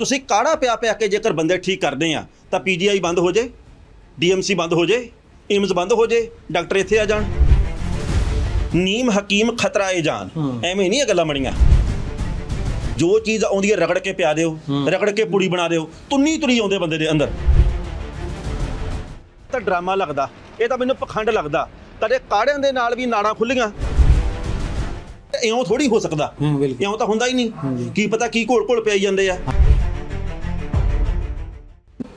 ਤੁਸੀਂ ਕਾੜਾ ਪਿਆ ਪਿਆ ਕੇ ਜੇਕਰ ਬੰਦੇ ਠੀਕ ਕਰਦੇ ਆ ਤਾਂ ਪੀਜੀਆਈ ਬੰਦ ਹੋ ਜੇ ਡੀਐਮਸੀ ਬੰਦ ਹੋ ਜੇ ਏਮਸ ਬੰਦ ਹੋ ਜੇ ਡਾਕਟਰ ਇੱਥੇ ਆ ਜਾਣ। ਨੀਮ ਹਕੀਮ ਖਤਰਾ ਏ ਜਾਨ ਐਵੇਂ ਨਹੀਂ ਇਹ ਗੱਲਾਂ ਬਣੀਆਂ। ਜੋ ਚੀਜ਼ ਆਉਂਦੀ ਹੈ ਰਗੜ ਕੇ ਪਿਆ ਦਿਓ ਰਗੜ ਕੇ ਪੁੜੀ ਬਣਾ ਦਿਓ ਤੁੰਨੀ ਤੁਰੀ ਆਉਂਦੇ ਬੰਦੇ ਦੇ ਅੰਦਰ। ਤਾਂ ਡਰਾਮਾ ਲੱਗਦਾ ਇਹ ਤਾਂ ਮੈਨੂੰ ਪਖੰਡ ਲੱਗਦਾ ਕਦੇ ਕਾੜਿਆਂ ਦੇ ਨਾਲ ਵੀ ਨਾੜਾਂ ਖੁੱਲੀਆਂ ਇਉਂ ਥੋੜੀ ਹੋ ਸਕਦਾ। ਇਉਂ ਤਾਂ ਹੁੰਦਾ ਹੀ ਨਹੀਂ। ਕੀ ਪਤਾ ਕੀ ਘੋਲ ਘੋਲ ਪਿਆਈ ਜਾਂਦੇ ਆ।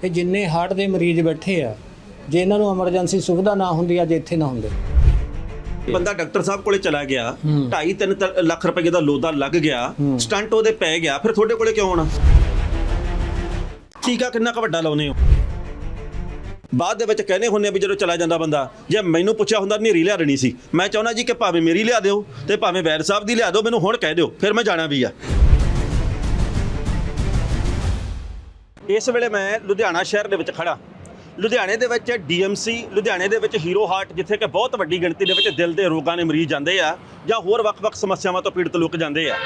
ਇਹ ਜਿੰਨੇ ਹਾਰਟ ਦੇ ਮਰੀਜ਼ ਬੈਠੇ ਆ ਜੇ ਇਹਨਾਂ ਨੂੰ ਐਮਰਜੈਂਸੀ ਸੁਵਿਧਾ ਨਾ ਹੁੰਦੀ ਅੱਜ ਇੱਥੇ ਨਾ ਹੁੰਦੇ ਬੰਦਾ ਡਾਕਟਰ ਸਾਹਿਬ ਕੋਲੇ ਚਲਾ ਗਿਆ ਹੂੰ। 2.5 3 ਲੱਖ ਰੁਪਏ ਦਾ ਲੋਦਾ ਲੱਗ ਗਿਆ। ਸਟੰਟ ਉਹਦੇ ਪੈ ਗਿਆ ਫਿਰ ਤੁਹਾਡੇ ਕੋਲੇ ਕਿਉਂ ਆਉਣਾ ਟੀਕਾ ਕਿੰਨਾ ਕੁ ਵੱਡਾ ਲਾਉਨੇ ਹੋ ਬਾਅਦ ਦੇ ਵਿੱਚ ਕਹਿੰਦੇ ਹੁੰਨੇ ਵੀ ਜਦੋਂ ਚਲਾ ਜਾਂਦਾ ਬੰਦਾ ਜੇ ਮੈਨੂੰ ਪੁੱਛਿਆ ਹੁੰਦਾ ਨੇਰੀ ਲਿਆ ਦੇਣੀ ਸੀ ਮੈਂ ਚਾਹੁੰਦਾ ਜੀ ਕਿ ਭਾਵੇਂ ਮੇਰੀ ਲਿਆ ਦਿਓ ਤੇ ਭਾਵੇਂ ਵੈਦ ਸਾਹਿਬ ਦੀ ਲਿਆ ਦਿਓ ਮੈਨੂੰ ਹੁਣ ਕਹਿ ਦਿਓ ਫਿਰ ਮੈਂ ਜਾਣਾ ਵੀ ਆ ਇਸ ਵੇਲੇ ਮੈਂ ਲੁਧਿਆਣਾ ਸ਼ਹਿਰ ਦੇ ਵਿੱਚ ਖੜਾ ਲੁਧਿਆਣੇ ਦੇ ਵਿੱਚ ਡੀਐਮਸੀ ਲੁਧਿਆਣੇ ਦੇ ਵਿੱਚ ਹੀਰੋ ਹਾਰਟ ਜਿੱਥੇ ਕਿ ਬਹੁਤ ਵੱਡੀ ਗਿਣਤੀ ਦੇ ਵਿੱਚ ਦਿਲ ਦੇ ਰੋਗਾਂ ਦੇ ਮਰੀਜ਼ ਜਾਂਦੇ ਆ ਜਾਂ ਹੋਰ ਵੱਖ-ਵੱਖ ਸਮੱਸਿਆਵਾਂ ਤੋਂ ਪੀੜਤ ਲੋਕ ਜਾਂਦੇ ਆ।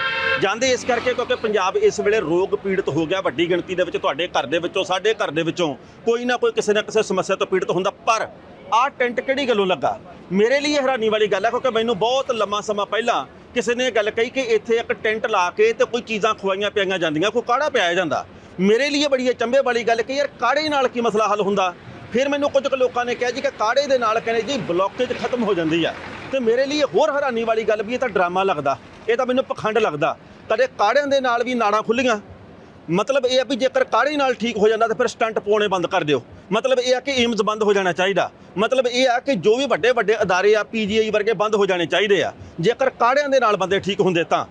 ਜਾਂਦੇ ਇਸ ਕਰਕੇ ਕਿਉਂਕਿ ਪੰਜਾਬ ਇਸ ਵੇਲੇ ਰੋਗ ਪੀੜਤ ਹੋ ਗਿਆ ਵੱਡੀ ਗਿਣਤੀ ਦੇ ਵਿੱਚ ਤੁਹਾਡੇ ਘਰ ਦੇ ਵਿੱਚੋਂ, ਸਾਡੇ ਘਰ ਦੇ ਵਿੱਚੋਂ ਕੋਈ ਨਾ ਕੋਈ ਕਿਸੇ ਨਾ ਕਿਸੇ ਸਮੱਸਿਆ ਤੋਂ ਪੀੜਤ ਹੁੰਦਾ। ਪਰ ਆਹ ਟੈਂਟ ਕਿਹੜੀ ਗੱਲੋਂ ਲੱਗਾ? ਮੇਰੇ ਲਈ ਇਹ ਹੈਰਾਨੀ ਵਾਲੀ ਗੱਲ ਹੈ ਕਿਉਂਕਿ ਮੈਨੂੰ ਬਹੁਤ ਲੰਮਾ ਸਮਾਂ ਪਹਿਲਾਂ ਕਿਸੇ ਨੇ ਇਹ ਗੱਲ ਕਹੀ ਕਿ ਇੱਥੇ ਇੱਕ ਟੈਂਟ ਲਾ ਕੇ ਤੇ ਕੋਈ ਚੀਜ਼ਾਂ ਖਵਾਈਆਂ ਪਿਆਈਆਂ ਜਾਂਦੀਆਂ, ਕੋਈ ਕਾੜਾ ਪਿਆਇਆ ਜਾਂਦਾ। ਮੇਰੇ ਲਈ ਇਹ ਬੜੀ ਅਚੰਭੇ ਵਾਲੀ ਗੱਲ ਕਿ ਯਾਰ ਕਾੜੇ ਨਾਲ ਕੀ ਮਸਲਾ ਹੱਲ ਹੁੰਦਾ? ਫਿਰ ਮੈਨੂੰ ਕੁਝ ਕੁ ਲੋਕਾਂ ਨੇ ਕਿਹਾ ਜੀ ਕਿ ਕਾੜੇ ਦੇ ਨਾਲ ਕਹਿੰਦੇ ਜੀ ਬਲੌਕੇਜ ਖਤਮ ਹੋ ਜਾਂਦੀ ਆ। ਤੇ ਮੇਰੇ ਲਈ ਹੋਰ ਹੈਰਾਨੀ ਵਾਲੀ ਗੱਲ ਵੀ ਇਹ ਤਾਂ ਡਰਾਮਾ ਲੱਗਦਾ। ਇਹ ਤਾਂ ਮੈਨੂੰ ਪਖੰਡ ਲੱਗਦਾ। ਕਦੇ ਕਾੜਿਆਂ ਦੇ ਨਾਲ ਵੀ ਨਾੜਾਂ ਖੁੱਲੀਆਂ? ਮਤਲਬ ਇਹ ਆ ਵੀ ਜੇਕਰ ਕਾੜੇ ਨਾਲ ਠੀਕ ਹੋ ਜਾਂਦਾ ਤਾਂ ਫਿਰ ਸਟੰਟ ਪਾਉਣੇ ਬੰਦ ਕਰ ਦਿਓ। ਮਤਲਬ ਇਹ ਆ ਕਿ ਏਮਜ਼ ਬੰਦ ਹੋ ਜਾਣਾ ਚਾਹੀਦਾ। ਮਤਲਬ ਇਹ ਆ ਕਿ ਜੋ ਵੀ ਵੱਡੇ ਵੱਡੇ ਅਦਾਰੇ ਆ ਪੀਜੀਆਈ ਵਰਗੇ ਬੰਦ ਹੋ ਜਾਣੇ ਚਾਹੀਦੇ ਆ। ਜੇਕਰ ਕਾੜਿਆਂ ਦੇ ਨਾਲ ਬੰਦੇ ਠੀਕ ਹੁੰਦੇ ਤਾਂ।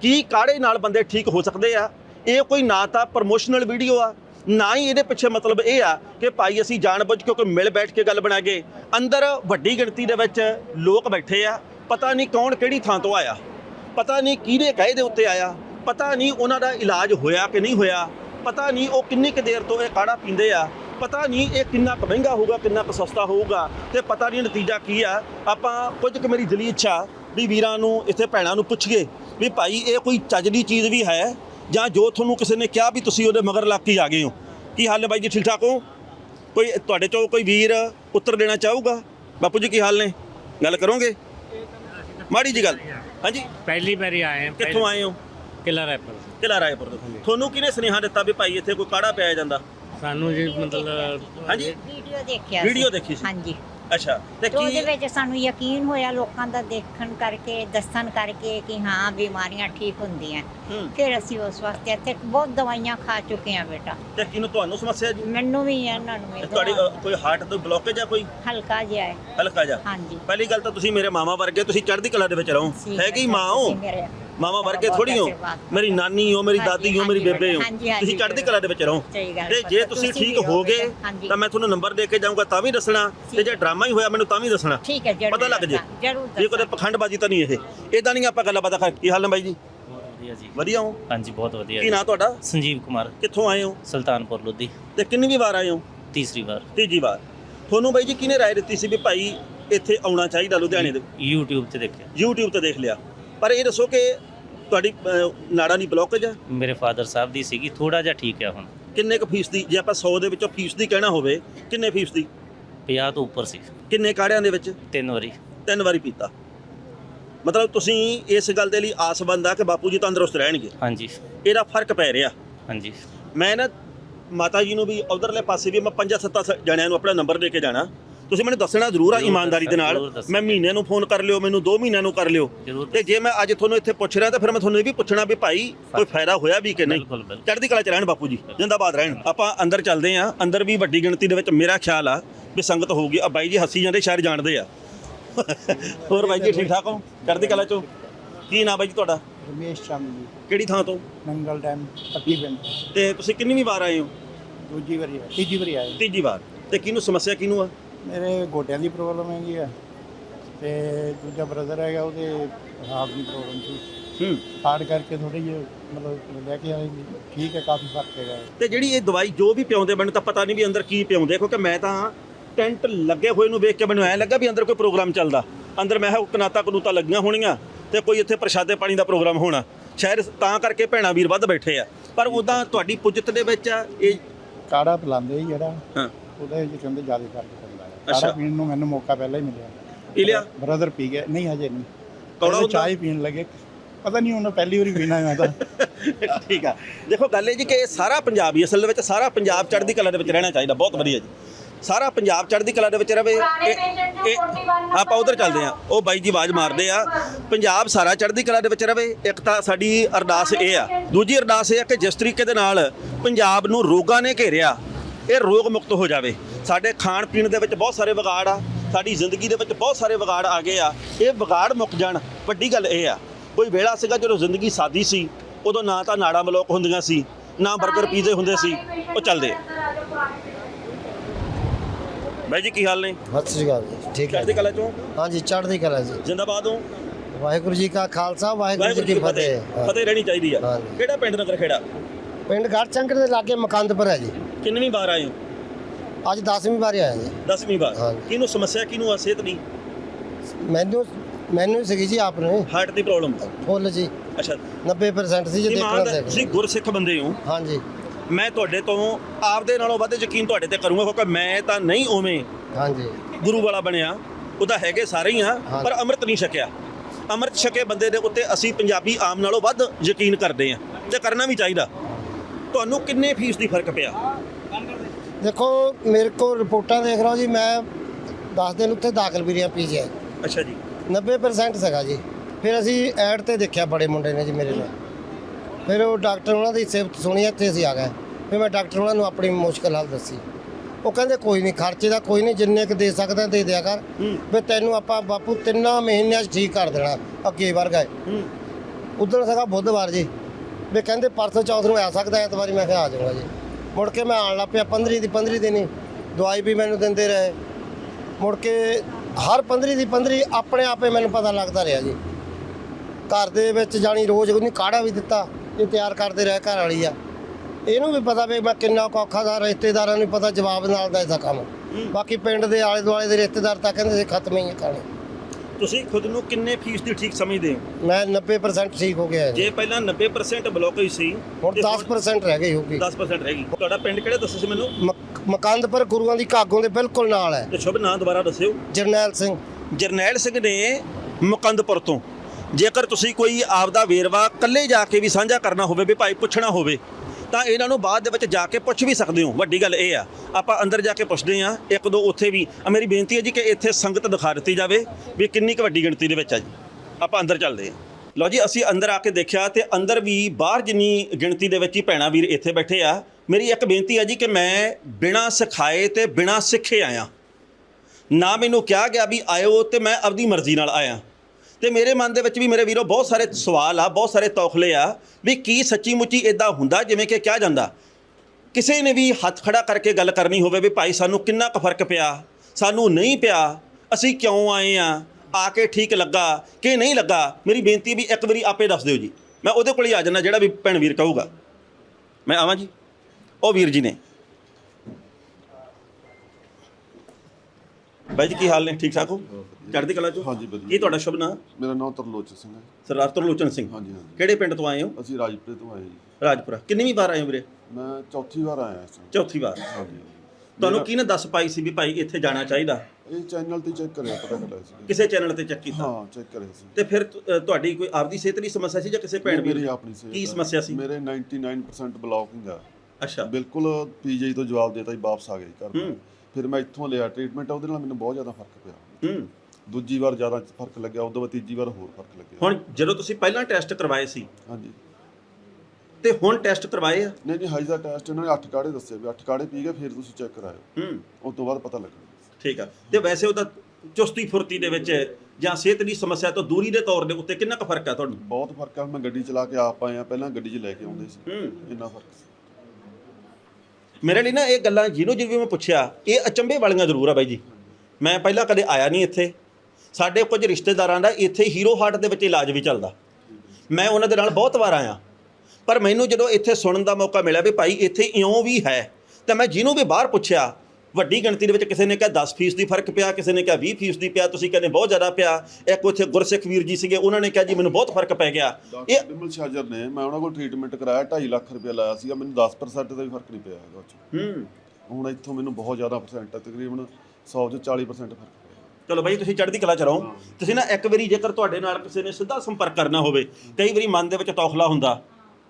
ਕੀ ਕਾੜੇ ਨਾਲ ਬੰਦੇ ਠੀਕ ਹੋ ਸਕਦੇ ਆ? ਇਹ ਕੋਈ ਨਾ ਤਾਂ ਪ੍ਰਮੋਸ਼ਨਲ ਵੀਡੀਓ ਆ, ਨਾ ਹੀ ਇਹਦੇ ਪਿੱਛੇ ਮਤਲਬ ਇਹ ਆ ਕਿ ਭਾਈ ਅਸੀਂ ਜਾਣਬੁੱਝ ਕੇ ਕੋਈ ਮਿਲ ਬੈਠ ਕੇ ਗੱਲ ਬਣਾ ਗਏ ਅੰਦਰ ਵੱਡੀ ਗਿਣਤੀ ਦੇ ਵਿੱਚ ਲੋਕ ਬੈਠੇ ਆ, ਪਤਾ ਨਹੀਂ ਕੌਣ ਕਿਹੜੀ ਥਾਂ ਤੋਂ ਆਇਆ, ਪਤਾ ਨਹੀਂ ਕਿਹਦੇ ਕਹੇ ਦੇ ਉੱਤੇ ਆਇਆ, ਪਤਾ ਨਹੀਂ ਉਹਨਾਂ ਦਾ ਇਲਾਜ ਹੋਇਆ ਕਿ ਨਹੀਂ ਹੋਇਆ, ਪਤਾ ਨਹੀਂ ਉਹ ਕਿੰਨੀ ਕੁ ਦੇਰ ਤੋਂ ਇਹ ਕਾੜਾ ਪੀਂਦੇ ਆ, ਪਤਾ ਨਹੀਂ ਇਹ ਕਿੰਨਾ ਕੁ ਮਹਿੰਗਾ ਹੋਊਗਾ, ਕਿੰਨਾ ਕੁ ਸਸਤਾ ਹੋਊਗਾ ਤੇ ਪਤਾ ਨਹੀਂ ਨਤੀਜਾ ਕੀ ਆ। ਆਪਾਂ ਕੁਝ ਕੁ ਮੇਰੀ ਦਿਲੀ ਇੱਛਾ ਵੀ ਵੀਰਾਂ ਨੂੰ, ਇੱਥੇ ਭੈਣਾਂ ਨੂੰ ਪੁੱਛੀਏ ਵੀ ਭਾਈ ਇਹ ਕੋਈ ਚੱਜ ਦੀ ਚੀਜ਼ ਵੀ ਹੈ? ਜਾਂ ਜੋ ਤੁਹਾਨੂੰ ਕਿਸੇ ਨੇ ਕਿਹਾ ਵੀ ਤੁਸੀਂ ਉਹਦੇ ਮਗਰ ਲੱਗ ਕੇ ਆ ਗਏ ਹੋ। ਕੀ ਹਾਲ ਹੈ ਬਾਈ ਜੀ ਠੀਕ ਠਾਕ ਹੋ? ਕੋਈ ਤੁਹਾਡੇ ਚੋਂ ਕੋਈ ਵੀਰ ਉੱਤਰ ਦੇਣਾ ਚਾਹੂਗਾ? ਬਾਪੂ ਜੀ ਕੀ ਹਾਲ ਨੇ? ਗੱਲ ਕਰੋਗੇ? ਮਾੜੀ ਜੀ ਗੱਲ। ਹਾਂਜੀ? ਪਹਿਲੀ ਵਾਰੀ ਆਏ ਹਾਂ ਕਿੱਥੋਂ ਆਏ ਹੋ? ਕਿਲਾ ਰੈਪਰ ਕਿਲਾ ਰਾਏਪੁਰ ਤੋਂ। ਤੁਹਾਨੂੰ ਕਿਹਨੇ ਸੁਨੇਹਾ ਦਿੱਤਾ ਵੀ ਭਾਈ ਇੱਥੇ ਕੋਈ ਕਾੜਾ ਪਿਆ ਜਾਂਦਾ? ਸਾਨੂੰ ਜੀ ਮਤਲਬ ਹਾਂਜੀ? ਵੀਡੀਓ ਦੇਖਿਆ ਵੀਡੀਓ। ਦੇਖੀ ਸੀ। ਹਾਂਜੀ। ਅੱਛਾ ਤੇ ਤੇ ਉਹਦੇ ਕੀ ਵਿੱਚ ਸਾਨੂੰ ਯਕੀਨ ਹੋਇਆ ਲੋਕਾਂ ਦਾ ਦੇਖਣ ਕਰਕੇ ਦੱਸਣ ਕਰਕੇ ਕਿ ਹਾਂ ਬਿਮਾਰੀਆਂ ਠੀਕ ਹੁੰਦੀਆਂ। ਹੂੰ। ਫਿਰ ਅਸੀਂ ਉਸ ਵਾਸਤੇ ਇੱਥੇ ਬਹੁਤ ਦਵਾਈਆਂ ਖਾ ਚੁੱਕੇ ਹਾਂ ਬੇਟਾ। ਤੇ ਕਿਨੂੰ ਤੁਹਾਨੂੰ ਸਮੱਸਿਆ ਜੀ? ਮੈਨੂੰ ਵੀ ਹੈ, ਇਹਨਾਂ ਨੂੰ ਵੀ। ਤੁਹਾਡੀ ਅ, ਕੋਈ ਹਾਰਟ ਤੋਂ ਬਲੌਕੇਜ ਆ ਕੋਈ? ਹਲਕਾ ਜਿਹਾ ਹੈ। ਹਲਕਾ ਜਾ ਹਾਂਜੀ। ਪਹਿਲੀ ਗੱਲ ਤਾਂ ਤੁਸੀਂ ਮੇਰੇ ਮਾਮਾ ਵਰਗੇ ਤੁਸੀਂ ਚੜ੍ਹਦੀ ਕਲਾ ਦੇ ਵਿੱਚ ਰਹੋ। ਠੀਕ ਹੈਗੀ ਮਾਂ ਹੋ। ਤੁਸੀਂ ਮੇਰੇ ਮਾਮਾ ਵਰਗੇ ਥੋੜੀ ਹੋ। ਮੇਰੀ ਨਾਨੀ ਹੋ ਮੇਰੀ ਦਾਦੀ ਹੋ ਮੇਰੀ ਬੇਬੇ ਹੋ। ਤੁਸੀਂ ਚੜ੍ਹਦੀ ਕਲਾ ਦੇ ਵਿੱਚ ਰਹੋ। ਤੇ ਜੇ ਤੁਸੀਂ ਠੀਕ ਹੋ ਗਏ। ਤਾਂ ਮੈਂ ਤੁਹਾਨੂੰ ਨੰਬਰ ਦੇ ਕੇ ਜਾਊਂਗਾ ਤਾਂ ਵੀ ਦੱਸਣਾ। ਤੇ ਜੇ ਡਰਾਮਾ ਹੀ ਹੋਇਆ ਮੈਨੂੰ ਤਾਂ ਵੀ ਦੱਸਣਾ। ਠੀਕ ਹੈ ਜਰੂਰ ਪਤਾ ਲੱਗ ਜੇ। ਇਹ ਕੋਈ। ਪਖੰਡਬਾਜ਼ੀ ਤਾਂ ਨਹੀਂ ਇਹ। ਇਦਾਂ ਨਹੀਂ ਆਪਾਂ ਗੱਲਾਂ ਬਾਤਾਂ ਕਰ ਕੀ ਹਾਲ ਹੈ ਬਾਈ ਜੀ? ਵਧੀਆ ਜੀ। ਵਧੀਆ ਹੋ? ਹਾਂਜੀ ਬਹੁਤ ਵਧੀਆ ਕੀ ਜੀ। ਨਾਂ ਤੁਹਾਡਾ? ਸੰਜੀਵ ਕੁਮਾਰ। ਕਿੱਥੋਂ ਆਏ ਹੋ? ਸੁਲਤਾਨਪੁਰ ਲੋਧੀ। ਤੇ ਕਿੰਨੀ ਵੀ ਵਾਰ ਆਏ ਹੋ? ਤੀਸਰੀ ਵਾਰ। ਤੀਜੀ ਵਾਰ। ਤੁਹਾਨੂੰ ਬਾਈ ਜੀ ਕਿਹਨੇ ਰਾਏ ਦਿੱਤੀ ਸੀ ਵੀ ਭਾਈ ਇੱਥੇ ਆਉਣਾ ਚਾਹੀਦਾ ਲੁਧਿਆਣੇ ਦੇ YouTube ਤੇ ਦੇਖਿਆ। YouTube ਤੇ ਦੇਖ ਲਿਆ। ਪਰ ਇਹ ਦੱਸੋ ਕਿ ਤੁਹਾਡੀ ਅਹ, ਨਾੜਾਂ ਦੀ ਬਲੌਕੇਜ ਆ ਮੇਰੇ ਫਾਦਰ ਸਾਹਿਬ ਦੀ ਸੀਗੀ ਥੋੜਾ ਜਿਹਾ ਠੀਕ ਹੈ ਹੁਣ। ਕਿੰਨੇ ਕੁ ਫੀਸ ਦੀ ਜੇ ਆਪਾਂ 100 ਦੇ ਵਿੱਚੋਂ ਫੀਸ ਦੀ ਕਹਿਣਾ ਹੋਵੇ ਕਿੰਨੇ ਫੀਸ ਦੀ 50 ਤੋਂ ਉੱਪਰ ਸੀ। ਕਿੰਨੇ ਕਾੜਿਆਂ ਦੇ ਵਿੱਚ? ਤਿੰਨ ਵਾਰੀ। ਤਿੰਨ ਵਾਰੀ ਪੀਤਾ। ਮਤਲਬ ਤੁਸੀਂ ਇਸ ਗੱਲ ਦੇ ਲਈ ਆਸਬੰਦ ਆ ਕਿ ਬਾਪੂ ਜੀ ਤੰਦਰੁਸਤ ਰਹਿਣਗੇ। ਹਾਂਜੀ। ਇਹਦਾ ਫ਼ਰਕ ਪੈ ਰਿਹਾ। ਹਾਂਜੀ। ਮੈਂ ਨਾ ਮਾਤਾ ਜੀ ਨੂੰ ਵੀ ਉਧਰਲੇ ਪਾਸੇ ਵੀ ਮੈਂ ਪੰਜਾਂ ਸੱਤਾਂ ਸ- ਜਣਿਆਂ ਨੂੰ ਆਪਣਾ ਨੰਬਰ ਦੇ ਕੇ ਜਾਣਾ। ਤੁਸੀਂ ਮੈਨੂੰ ਦੱਸਣਾ ਜ਼ਰੂਰ ਆ ਇਮਾਨਦਾਰੀ ਦੇ ਨਾਲ। ਮੈਂ ਮਹੀਨੇ ਨੂੰ ਫੋਨ ਕਰ ਲਿਓ ਮੈਨੂੰ 2 ਮਹੀਨਿਆਂ ਨੂੰ ਕਰ ਲਿਓ। ਤੇ ਜੇ ਮੈਂ ਅੱਜ ਤੁਹਾਨੂੰ ਇੱਥੇ ਪੁੱਛ ਰਿਹਾ ਤਾਂ ਫਿਰ ਮੈਂ ਤੁਹਾਨੂੰ ਇਹ ਵੀ ਪੁੱਛਣਾ ਵੀ ਭਾਈ ਕੋਈ ਫਾਇਦਾ ਹੋਇਆ ਵੀ ਕਿ ਨਹੀਂ? ਚੜ੍ਹਦੀ ਕਲਾ ਚ ਰਹਿਣ ਬਾਪੂ ਜੀ ਜਿੰਦਾਬਾਦ ਰਹਿਣ। ਆਪਾਂ ਅੰਦਰ ਚੱਲਦੇ ਆਂ ਅੰਦਰ ਵੀ ਵੱਡੀ ਗਿਣਤੀ ਦੇ ਵਿੱਚ ਮੇਰਾ ਖਿਆਲ ਆ ਵੀ ਸੰਗਤ ਹੋਊਗੀ। ਆ ਬਾਈ ਜੀ ਹੱਸੀ ਜਾਂਦੇ ਸ਼ਾਇਦ ਜਾਣਦੇ ਆ। ਹੋਰ ਬਾਈ ਜੀ ਠੀਕ ਠਾਕ ਹੋ? ਚੜ੍ਹਦੀ ਕਲਾ ਚੋਂ? ਕੀ ਨਾਮ ਬਾਈ ਜੀ ਤੁਹਾਡਾ? ਰਮੇਸ਼ ਚੰਦ ਜੀ। ਕਿਹੜੀ ਥਾਂ ਤੋਂ? ਨੰਗਲ ਡੈਮ ਪੱਟੀ ਪਿੰਡ। ਤੇ ਤੁਸੀਂ ਕਿੰਨੀ ਵਾਰ ਆਏ ਹੋ? ਦੂਜੀ ਵਾਰੀ ਤੀਜੀ ਵਾਰੀ ਆਏ। ਤੀਜੀ ਵਾਰ। ਤੇ ਕਿਹਨੂੰ ਸਮੱਸਿਆ ਕਿਹਨੂੰ ਆ? ਮੇਰੇ ਗੋਡਿਆਂ ਦੀ ਪ੍ਰੋਬਲਮ ਹੈਗੀ ਆ ਤੇ ਦੂਜਾ ਬ੍ਰਦਰ ਹੈਗਾ ਉਹਦੇ ਹਾਰਟ ਦੀ ਪ੍ਰੋਬਲਮ ਸੀ। ਹੂੰ। ਹਾਰਟ ਕਰਕੇ ਥੋੜੀ ਜਿਹੀ ਮਤਲਬ ਲੈ ਕੇ ਆਏ ਜੀ। ਠੀਕ ਹੈ ਕਾਫੀ ਫ਼ਰਕ ਹੈਗਾ। ਤੇ ਜਿਹੜੀ ਇਹ ਦਵਾਈ ਜੋ ਵੀ ਪਿਆਉਂਦੇ ਮੈਨੂੰ ਤਾਂ ਪਤਾ ਨਹੀਂ ਵੀ ਅੰਦਰ ਕੀ ਪਿਆਉਂਦੇ ਕਿਉਂਕਿ ਮੈਂ ਤਾਂ ਟੈਂਟ ਲੱਗੇ ਹੋਏ ਨੂੰ ਵੇਖ ਕੇ ਮੈਨੂੰ ਐ ਲੱਗਾ ਵੀ ਅੰਦਰ ਕੋਈ ਪ੍ਰੋਗਰਾਮ ਚੱਲਦਾ। ਅੰਦਰ ਮੈਂ ਕਿਹਾ ਕਨਾਤਾ ਕਨੂਤਾ ਲੱਗੀਆਂ ਹੋਣੀਆਂ ਤੇ ਕੋਈ ਇੱਥੇ ਪ੍ਰਸ਼ਾਦੇ ਪਾਣੀ ਦਾ ਪ੍ਰੋਗਰਾਮ ਹੋਣਾ। ਸ਼ਾਇਦ ਤਾਂ ਕਰਕੇ ਭੈਣਾ ਵੀਰ ਵੱਧ ਬੈਠੇ ਆ। ਪਰ ਉਦਾਂ ਤੁਹਾਡੀ ਪੁੱਜਤ ਦੇ ਵਿੱਚ ਆ ਇਹ ਕਾੜਾ ਪਿਲਾਉਂਦੇ ਜੀ ਜਿਹੜਾ ਹਾਂ। ਉਹਦੇ ਵਿੱਚ ਕਹਿੰਦੇ ਜ਼ਿਆਦਾ ਫ਼ਰਕ ਪੈਂਦਾ ਹੈ ਅੱਛਾ। ਪੀਣ ਨੂੰ ਮੈਨੂੰ ਮੌਕਾ ਪਹਿਲਾਂ ਹੀ ਮਿਲਿਆ। ਪੀ ਲਿਆ? ਬ੍ਰਦਰ ਪੀ ਗਿਆ। ਨਹੀਂ ਹਜੇ ਨਹੀਂ। ਕੌੜਾ ਹੁੰਦਾ? ਚਾਹ ਹੀ ਪੀਣ ਲੱਗੇ। ਪਤਾ ਨਹੀਂ ਉਹਨੇ ਪਹਿਲੀ ਵਾਰੀ ਪੀਣਾ ਮੈਂ ਤਾਂ। ਠੀਕ ਆ। ਦੇਖੋ ਗੱਲ ਇਹ ਜੀ ਕਿ ਇਹ ਸਾਰਾ ਪੰਜਾਬ ਹੀ ਅਸਲ ਦੇ ਵਿੱਚ ਸਾਰਾ ਪੰਜਾਬ ਚੜ੍ਹਦੀ ਕਲਾ ਦੇ ਵਿੱਚ ਰਹਿਣਾ ਚਾਹੀਦਾ। ਬਹੁਤ ਵਧੀਆ ਜੀ। ਸਾਰਾ ਪੰਜਾਬ ਚੜ੍ਹਦੀ ਕਲਾ ਦੇ ਵਿੱਚ ਰਵੇ। ਇਹ- ਇਹ ਆਪਾਂ ਉਧਰ ਚੱਲਦੇ ਆ ਉਹ ਬਾਈ ਜੀ ਆਵਾਜ਼ ਮਾਰਦੇ ਆ। ਪੰਜਾਬ ਸਾਰਾ ਚੜ੍ਹਦੀ ਕਲਾ ਦੇ ਵਿੱਚ ਰਵੇ। ਇੱਕ ਤਾਂ ਸਾਡੀ ਅਰਦਾਸ ਇਹ ਆ। ਦੂਜੀ ਅਰਦਾਸ ਇਹ ਆ ਕਿ ਜਿਸ ਤਰੀਕੇ ਦੇ ਨਾਲ ਪੰਜਾਬ ਨੂੰ ਰੋਗਾਂ ਨੇ ਘੇਰਿਆ ਇਹ ਰੋਗ ਮੁਕਤ ਹੋ ਜਾਵੇ। ਸਾਡੇ ਖਾਣ ਪੀਣ ਦੇ ਵਿੱਚ ਬਹੁਤ ਸਾਰੇ ਵਿਗਾੜ ਆ ਸਾਡੀ ਜ਼ਿੰਦਗੀ ਦੇ ਵਿੱਚ ਬਹੁਤ ਸਾਰੇ ਵਿਗਾੜ ਆ ਗਏ ਆ। ਇਹ ਵਿਗਾੜ ਮੁੱਕ ਜਾਣ ਵੱਡੀ ਗੱਲ ਇਹ ਆ ਕੋਈ ਵੇਲਾ ਸੀਗਾ ਜਦੋਂ ਜ਼ਿੰਦਗੀ ਸਾਦੀ ਸੀ ਉਦੋਂ ਨਾ ਤਾਂ ਨਾੜਾਂ ਬਲੋਕ ਹੁੰਦੀਆਂ ਸੀ ਨਾ 버ਗਰ ਪੀਜ਼ੇ ਹੁੰਦੇ ਸੀ ਉਹ ਚੱਲਦੇ ਬਾਈ ਜੀ ਕੀ ਹਾਲ ਨੇ? ਸਤਿ ਸ਼੍ਰੀ ਅਕਾਲ ਜੀ ਠੀਕ ਹੈ। ਚੜ੍ਹਦੀ ਕਲਾ ਚੋਂ? ਹਾਂਜੀ ਚੜ੍ਹਦੀ ਕਲਾ ਜੀ। ਜਿੰਦਾਬਾਦ ਹੋ? ਵਾਹਿਗੁਰੂ ਜੀ ਕਾ ਖਾਲਸਾ ਵਾਹਿਗੁਰੂ ਜੀ ਕੀ ਫਤਿਹ। ਫਤਿਹ ਰਹਿਣੀ ਚਾਹੀਦੀ ਆ। ਹਾਂਜੀ। ਕਿਹੜਾ ਪਿੰਡ ਨਗਰ ਖੇੜਾ? ਪਿੰਡ ਗੜਚੰਕਰ ਦੇ ਲਾਗੇ ਮਕੰਦਪੁਰ ਹੈ ਜੀ। ਕਿੰਨਵੀਂ ਵਾਰ ਆਏ ਹੋ? ਅੱਜ 10ਵੀਂ ਵਾਰ ਆਇਆ ਜੀ। 10ਵੀਂ ਵਾਰ। ਹਾਂਜੀ। ਕਿਹਨੂੰ ਸਮੱਸਿਆ ਕਿਹਨੂੰ ਆ ਸਿਹਤ ਦੀ ਮੈਨੂੰ ਮੈਨੂੰ ਸੀਗੀ ਜੀ ਆਪ ਨੂੰ। ਹਾਰਟ ਦੀ ਪ੍ਰੋਬਲਮ ਫੁੱਲ ਜੀ। ਅੱਛਾ। 90% ਸੀ ਜੇ ਦੇਖਣਾ ਇਮਾਨਦਾਰ ਤੁਸੀਂ ਗੁਰਸਿੱਖ ਬੰਦੇ ਹੋ। ਹਾਂਜੀ। ਮੈਂ ਤੁਹਾਡੇ ਤੋਂ ਆਪਦੇ ਨਾਲੋਂ ਵੱਧ ਯਕੀਨ ਤੁਹਾਡੇ ਤੇ ਕਰੂੰਗਾ ਕਿਉਂਕਿ ਮੈਂ ਤਾਂ ਨਹੀਂ ਉਵੇਂ ਹਾਂਜੀ। ਗੁਰੂ ਵਾਲਾ ਬਣਿਆ। ਉਹਦਾ ਹੈਗੇ ਸਾਰੇ ਹੀ ਆ ਹਾਂ। ਪਰ ਅੰਮ੍ਰਿਤ ਨਹੀਂ ਛਕਿਆ। ਅੰਮ੍ਰਿਤ ਛਕੇ ਬੰਦੇ ਦੇ ਉੱਤੇ ਅਸੀਂ ਪੰਜਾਬੀ ਆਮ ਨਾਲੋਂ ਵੱਧ ਯਕੀਨ ਕਰਦੇ ਆ ਤੇ ਕਰਨਾ ਵੀ ਚਾਹੀਦਾ। ਤੁਹਾਨੂੰ ਕਿੰਨੇ ਫੀਸ ਦੀ ਫ਼ਰਕ ਪਿਆ? ਦੇਖੋ ਮੇਰੇ ਕੋਲ ਰਿਪੋਰਟਾਂ ਦੇਖ ਲਓ ਜੀ ਮੈਂ 10 ਦਿਨ ਉੱਥੇ ਦਾਖਲ ਵੀ ਰਿਹਾ ਪੀਜੀਆਈ ਅੱਛਾ ਜੀ। 90% ਸੀਗਾ ਜੀ। ਫਿਰ ਅਸੀਂ ਐਡ ਤੇ ਦੇਖਿਆ ਬੜੇ ਮੁੰਡੇ ਨੇ ਜੀ ਮੇਰੇ ਨਾਲ। ਫਿਰ ਉਹ ਡਾਕਟਰ ਉਹਨਾਂ ਦੀ ਸਿਫਤ ਸੁਣੀ ਇੱਥੇ ਅਸੀਂ ਆ ਗਏ। ਫਿਰ ਮੈਂ ਡਾਕਟਰ ਉਹਨਾਂ ਨੂੰ ਆਪਣੀ ਮੁਸ਼ਕਲ ਹੱਲ ਦੱਸੀ। ਉਹ ਕਹਿੰਦੇ ਕੋਈ ਨਹੀਂ ਖਰਚੇ ਦਾ ਕੋਈ ਨਹੀਂ ਜਿੰਨੇ ਕੁ ਦੇ ਸਕਦਾ ਦੇ ਦਿਆ ਕਰ। ਵੀ ਤੈਨੂੰ ਆਪਾਂ ਬਾਪੂ ਤਿੰਨਾਂ ਮਹੀਨਿਆਂ 'ਚ ਠੀਕ ਕਰ ਦੇਣਾ ਅੱਗੇ ਵਰ ਗਏ। ਉਦੋਂ ਸੀਗਾ ਬੁੱਧਵਾਰ ਜੀ। ਵੀ ਕਹਿੰਦੇ ਪਰਸੋਂ ਚੌਥ ਨੂੰ ਆ ਸਕਦਾ ਐਤਵਾਰੀ ਮੈਂ ਕਿਹਾ ਆ ਜਾਊਂਗਾ ਜੀ। ਮੁੜ ਕੇ ਮੈਂ ਆਉਣ ਲੱਗ ਪਿਆ 15 ਦੀ 15 ਦਿਨ ਦਵਾਈ ਵੀ ਮੈਨੂੰ ਦਿੰਦੇ ਰਹੇ। ਮੁੜ ਕੇ ਹਰ 15 ਦੀ 15 ਆਪਣੇ ਆਪੇ ਮੈਨੂੰ ਪਤਾ ਲੱਗਦਾ ਰਿਹਾ ਜੀ। ਘਰ ਦੇ ਵਿੱਚ ਜਾਣੀ ਰੋਜ਼ ਉਹਨੇ ਕਾੜਾ ਵੀ ਦਿੱਤਾ ਇਹ ਤਿਆਰ ਕਰਦੇ ਰਹੇ ਘਰ ਵਾਲੀ ਆ। ਇਹਨੂੰ ਵੀ ਪਤਾ ਵੀ ਮੈਂ ਕਿੰਨਾ ਔਖਾ ਦਾ ਰਿਸ਼ਤੇਦਾਰਾਂ ਨੂੰ ਪਤਾ ਜਵਾਬ ਨਾਲ ਦਾ ਇਹਦਾ ਕੰਮ। ਬਾਕੀ ਪਿੰਡ ਦੇ ਆਲੇ ਦੁਆਲੇ ਦੇ ਰਿਸ਼ਤੇਦਾਰ ਤਾਂ ਕਹਿੰਦੇ ਸੀ ਖਤਮ ਹੀ ਹੈ ਕਹਾਣੀ। ਤੁਸੀਂ ਖੁਦ ਨੂੰ ਕਿੰਨੇ ਫੀਸ ਦੀ ਠੀਕ ਸਮਝਦੇ ਹੋ? ਮੈਂ 90% ਠੀਕ ਹੋ ਗਿਆ ਜੀ ਜੇ ਪਹਿਲਾਂ 90% ਬਲੌਕੇਜ ਸੀ ਹੁਣ ਤੇ 10% ਰਹਿ ਗਈ ਹੋਊਗੀ। 10% ਰਹਿ ਗਈ। ਤੁਹਾਡਾ ਪਿੰਡ ਕਿਹੜਾ ਦੱਸੋ ਸੀ ਮੈਨੂੰ? ਮਕ- ਮਕੰਦਪੁਰ ਗੁਰੂਆਂ ਦੀ ਕਾਗੋਂ ਦੇ ਬਿਲਕੁਲ ਨਾਲ ਹੈ। ਤੇ ਸ਼ੁਭ ਨਾਂ ਦੁਬਾਰਾ ਦੱਸਿਓ। ਜਰਨੈਲ ਸਿੰਘ। ਜਰਨੈਲ ਸਿੰਘ ਨੇ ਮੁਕੰਦਪੁਰ ਤੋਂ। ਜੇਕਰ ਤੁਸੀਂ ਕੋਈ ਆਪਦਾ ਵੇਰਵਾ ਇਕੱਲੇ ਜਾ ਕੇ ਵੀ ਸਾਂਝਾ ਕਰਨਾ ਹੋਵੇ ਵੀ ਭਾਈ ਪੁੱਛਣਾ ਹੋਵੇ ਤਾਂ ਇਹਨਾਂ ਨੂੰ ਬਾਅਦ ਦੇ ਵਿੱਚ ਜਾ ਕੇ ਪੁੱਛ ਵੀ ਸਕਦੇ ਹੋ। ਵੱਡੀ ਗੱਲ ਇਹ ਆ, ਆਪਾਂ ਅੰਦਰ ਜਾ ਕੇ ਪੁੱਛਦੇ ਆ ਇੱਕ ਦੋ ਉੱਥੇ ਵੀ। ਆ ਮੇਰੀ ਬੇਨਤੀ ਹੈ ਜੀ ਕਿ ਇੱਥੇ ਸੰਗਤ ਦਿਖਾ ਦਿੱਤੀ ਜਾਵੇ ਵੀ ਕਿੰਨੀ ਕੁ ਵੱਡੀ ਗਿਣਤੀ ਦੇ ਵਿੱਚ ਆ ਜੀ। ਆਪਾਂ ਅੰਦਰ ਚੱਲਦੇ ਆ ਲਓ ਜੀ, ਅਸੀਂ ਅੰਦਰ ਆ ਕੇ ਦੇਖਿਆ ਤੇ ਅੰਦਰ ਵੀ ਬਾਹਰ ਜਿੰਨੀ ਗਿਣਤੀ ਦੇ ਵਿੱਚ ਹੀ ਭੈਣਾ ਵੀਰ ਇੱਥੇ ਬੈਠੇ ਆ, ਮੇਰੀ ਇੱਕ ਬੇਨਤੀ ਹੈ ਜੀ ਕਿ ਮੈਂ ਬਿਨਾਂ ਸਿਖਾਏ ਤੇ ਬਿਨਾਂ ਸਿੱਖੇ ਆਇਆ। ਨਾ ਮੈਨੂੰ ਕਿਹਾ ਗਿਆ ਵੀ ਆਇਓ ਤੇ ਮੈਂ ਆਪਦੀ ਮਰਜ਼ੀ ਨਾਲ ਆਇਆ। ਤੇ ਮੇਰੇ ਮਨ ਦੇ ਵਿੱਚ ਵੀ ਮੇਰੇ ਵੀਰੋ ਬਹੁਤ ਸਾਰੇ ਸਵਾਲ ਆ, ਬਹੁਤ ਸਾਰੇ ਤੌਖਲੇ ਆ ਵੀ ਕੀ ਸੱਚੀ ਮੁੱਚੀ ਇਦਾਂ ਹੁੰਦਾ ਜਿਵੇਂ ਕਿ ਕਿਹਾ ਜਾਂਦਾ? ਕਿਸੇ ਨੇ ਵੀ ਹੱਥ ਖੜਾ ਕਰਕੇ ਗੱਲ ਕਰਨੀ ਹੋਵੇ ਵੀ ਭਾਈ ਸਾਨੂੰ ਕਿੰਨਾ ਕੁ ਫ਼ਰਕ ਪਿਆ, ਸਾਨੂੰ ਨਹੀਂ ਪਿਆ, ਅਸੀਂ ਕਿਉਂ ਆਏ ਆ? ਆ ਕੇ ਠੀਕ ਲੱਗਾ ਕਿ ਨਹੀਂ ਲੱਗਾ? ਮੇਰੀ ਬੇਨਤੀ ਵੀ ਇੱਕ ਵਾਰੀ ਆਪੇ ਦੱਸ ਦਿਓ ਜੀ। ਮੈਂ ਉਹਦੇ ਕੋਲ ਹੀ ਆ ਜਾਣਾ ਜਿਹੜਾ ਵੀ ਭੈਣ ਵੀਰ ਕਹੂਗਾ। ਮੈਂ ਆਵਾਂ ਜੀ? ਉਹ ਵੀਰ ਜੀ ਨੇ। ਬਾਈ ਜੀ ਕੀ ਹਾਲ ਨੇ? ਠੀਕ ਠਾਕ ਹੋ? ਚੜ੍ਹਦੀ ਕਲਾ ਚੋਂ? ਹਾਂਜੀ, ਵਧੀਆ। ਕੀ ਤੁਹਾਡਾ ਸ਼ੁਭ ਨਾਮ ਮੇਰਾ ਨਾਮ ਤਰਲੋਚਨ ਸਿੰਘ ਹੈ। ਸਰਦਾਰ ਤਰਲੋਚਨ ਸਿੰਘ। ਹਾਂਜੀ ਹਾਂਜੀ। ਕਿਹੜੇ ਪਿੰਡ ਤੋਂ ਆਏ ਹੋ? ਅਸੀਂ ਰਾਜਪੁਰੇ ਤੋਂ ਆਏ ਜੀ। ਰਾਜਪੁਰਾ। ਕਿੰਨੀ ਵਾਰ ਆਏ ਹੋ ਵੀਰੇ? ਮੈਂ ਚੌਥੀ ਵਾਰ ਆਇਆ ਇਸ ਟਾਈਮ ਚੌਥੀ ਵਾਰ। ਹਾਂਜੀ ਤੁਹਾਨੂੰ ਕਿਹਨੇ ਦੱਸ ਪਾਈ ਸੀ ਵੀ ਭਾਈ ਇੱਥੇ ਜਾਣਾ ਚਾਹੀਦਾ? ਇਹ ਚੈਨਲ ਤੇ ਚੈੱਕ ਕਰਿਆ ਪਤਾ ਕਰਿਆ ਸੀ। ਕਿਸੇ ਚੈਨਲ ਤੇ ਚੈੱਕ ਕੀਤਾ? ਹਾਂ ਚੈੱਕ ਕਰਿਆ ਸੀ। ਤੇ ਫਿਰ ਤੁ- ਅ, ਤੁਹਾਡੀ ਕੋਈ ਆਪਦੀ ਸਿਹਤ ਦੀ ਸਮੱਸਿਆ ਸੀ ਜਾਂ ਕਿਸੇ ਭੈਣ ਵੀਰ ਮੇਰੀ ਦੀ? ਆਪਣੀ ਸਿਹਤ ਕੀ ਹੈ। ਸਮੱਸਿਆ ਸੀ? ਮੇਰੇ 99% ਬਲੌਕਿੰਗ ਆ ਅੱਛਾ। ਬਿਲਕੁਲ ਪੀਜੀ ਤੋਂ ਜਵਾਬ ਦੇਤਾ ਜੀ ਵਾਪਸ ਆ ਜੀ ਘਰ ਹੂੰ। ਫਿਰ ਮੈਂ ਇੱਥੋਂ ਲਿਆ ਟ੍ਰੀਟਮੈਂਟ ਉਹਦੇ ਨਾਲ ਮੈਨੂੰ ਬਹੁਤ ਜ਼ਿਆਦਾ ਫ਼ਰਕ ਪਿਆ। ਹੂੰ। ਦੂਜੀ ਵਾਰ ਜ਼ਿਆਦਾ ਫ਼ਰਕ ਲੱਗਿਆ ਉਦੋਂ ਬਾਅਦ ਤੀਜੀ ਵਾਰ ਹੋਰ ਫ਼ਰਕ ਲੱਗਿਆ। ਹੁਣ ਜਦੋਂ ਤੁਸੀਂ ਪਹਿਲਾਂ ਟੈਸਟ ਕਰਵਾਏ ਸੀ ਹਾਂਜੀ। ਤੇ ਹੁਣ ਟੈਸਟ ਕਰਵਾਏ ਆ? ਨਹੀਂ ਨਹੀਂ ਹਾਈ ਦਾ ਟੈਸਟ ਇਹਨਾਂ ਨੇ 8 ਕਾੜੇ ਦੱਸੇ ਵੀ 8 ਕਾੜੇ ਪੀ ਕੇ ਫਿਰ ਤੁਸੀਂ ਚੈੱਕ ਕਰਾਇਓ। ਹੂੰ। ਉਸ ਤੋਂ ਬਾਅਦ ਪਤਾ ਲੱਗਣਾ। ਠੀਕ ਆ। ਤੇ ਵੈਸੇ ਉਹਦਾ ਚੁਸਤੀ ਫੁਰਤੀ ਦੇ ਵਿੱਚ ਜਾਂ ਸਿਹਤ ਦੀ ਸਮੱਸਿਆ ਤੋਂ ਦੂਰੀ ਦੇ ਤੌਰ ਦੇ ਉੱਤੇ ਕਿੰਨਾ ਕੁ ਫ਼ਰਕ ਆ ਤੁਹਾਨੂੰ? ਬਹੁਤ ਫ਼ਰਕ ਆ ਮੈਂ ਗੱਡੀ ਚਲਾ ਕੇ ਆਪ ਆਇਆ ਪਹਿਲਾਂ ਗੱਡੀ 'ਚ ਲੈ ਕੇ ਆਉਂਦੇ ਸੀ। ਹੂੰ। ਇੰਨਾ ਫ਼ਰਕ ਸੀ। ਮੇਰੇ ਲਈ ਨਾ ਇਹ ਗੱਲਾਂ ਜਿਹਨੂੰ ਜਿਹਨੂੰ ਮੈਂ ਪੁੱਛਿਆ, ਇਹ ਅਚੰਭੇ ਵਾਲੀਆਂ ਜ਼ਰੂਰ ਆ ਬਾਈ ਜੀ। ਮੈਂ ਪਹਿਲਾਂ ਕਦੇ ਆਇਆ ਨਹੀਂ ਇੱਥੇ। ਸਾਡੇ ਕੁਝ ਰਿਸ਼ਤੇਦਾਰਾਂ ਦਾ ਇੱਥੇ ਹੀਰੋ ਹਾਰਟ ਦੇ ਵਿੱਚ ਇਲਾਜ ਵੀ ਚੱਲਦਾ। ਮੈਂ ਉਹਨਾਂ ਦੇ ਨਾਲ ਬਹੁਤ ਵਾਰ ਆਇਆ। ਪਰ ਮੈਨੂੰ ਜਦੋਂ ਇੱਥੇ ਸੁਣਨ ਦਾ ਮੌਕਾ ਮਿਲਿਆ ਵੀ ਭਾਈ ਇੱਥੇ ਇਉਂ ਵੀ ਹੈ, ਤਾਂ ਮੈਂ ਜਿਹਨੂੰ ਵੀ ਬਾਹਰ ਪੁੱਛਿਆ ਵੱਡੀ ਗਿਣਤੀ ਦੇ ਵਿੱਚ ਕਿਸੇ ਨੇ ਕਿਹਾ 10% ਦੀ ਫ਼ਰਕ ਪਿਆ ਕਿਸੇ ਨੇ ਕਿਹਾ 20% ਦੀ ਪਿਆ ਤੁਸੀਂ ਕਹਿੰਦੇ ਬਹੁਤ ਜ਼ਿਆਦਾ ਪਿਆ। ਇੱਕ ਉੱਥੇ ਗੁਰਸਿੱਖ ਵੀਰ ਜੀ ਸੀਗੇ ਉਹਨਾਂ ਨੇ ਕਿਹਾ ਜੀ ਮੈਨੂੰ ਬਹੁਤ ਫ਼ਰਕ ਪੈ ਗਿਆ। ਇਹ ਬਿਮਲ ਸ਼ਾਜਰ ਨੇ ਮੈਂ ਉਹਨਾਂ ਕੋਲ ਟ੍ਰੀਟਮੈਂਟ ਕਰਾਇਆ 2.5 ਲੱਖ ਰੁਪਏ ਲਾਇਆ ਸੀਗਾ ਮੈਨੂੰ 10% ਦਾ ਵੀ ਫ਼ਰਕ ਨਹੀਂ ਪਿਆ ਹੈਗਾ ਉਹ ਹੂੰ। ਹੁਣ ਇੱਥੋਂ ਮੈਨੂੰ ਬਹੁਤ ਜ਼ਿਆਦਾ ਪਰਸੈਂਟ ਤਕਰੀਬਨ 100 ਚ 40% ਫ਼ਰਕ ਚਲੋ ਭਾਈ ਤੁਸੀਂ ਚੜ੍ਹਦੀ ਕਲਾ ਚ ਰਹੋ। ਤੁਸੀਂ ਨਾ ਇੱਕ ਵਾਰੀ ਜੇਕਰ ਤੁਹਾਡੇ ਨਾਲ ਕਿਸੇ ਨੇ ਸਿੱਧਾ ਸੰਪਰਕ ਕਰਨਾ ਹੋਵੇ ਕਈ ਵਾਰੀ ਮਨ ਦੇ ਵਿੱਚ ਤੌਖਲਾ ਹੁੰਦਾ।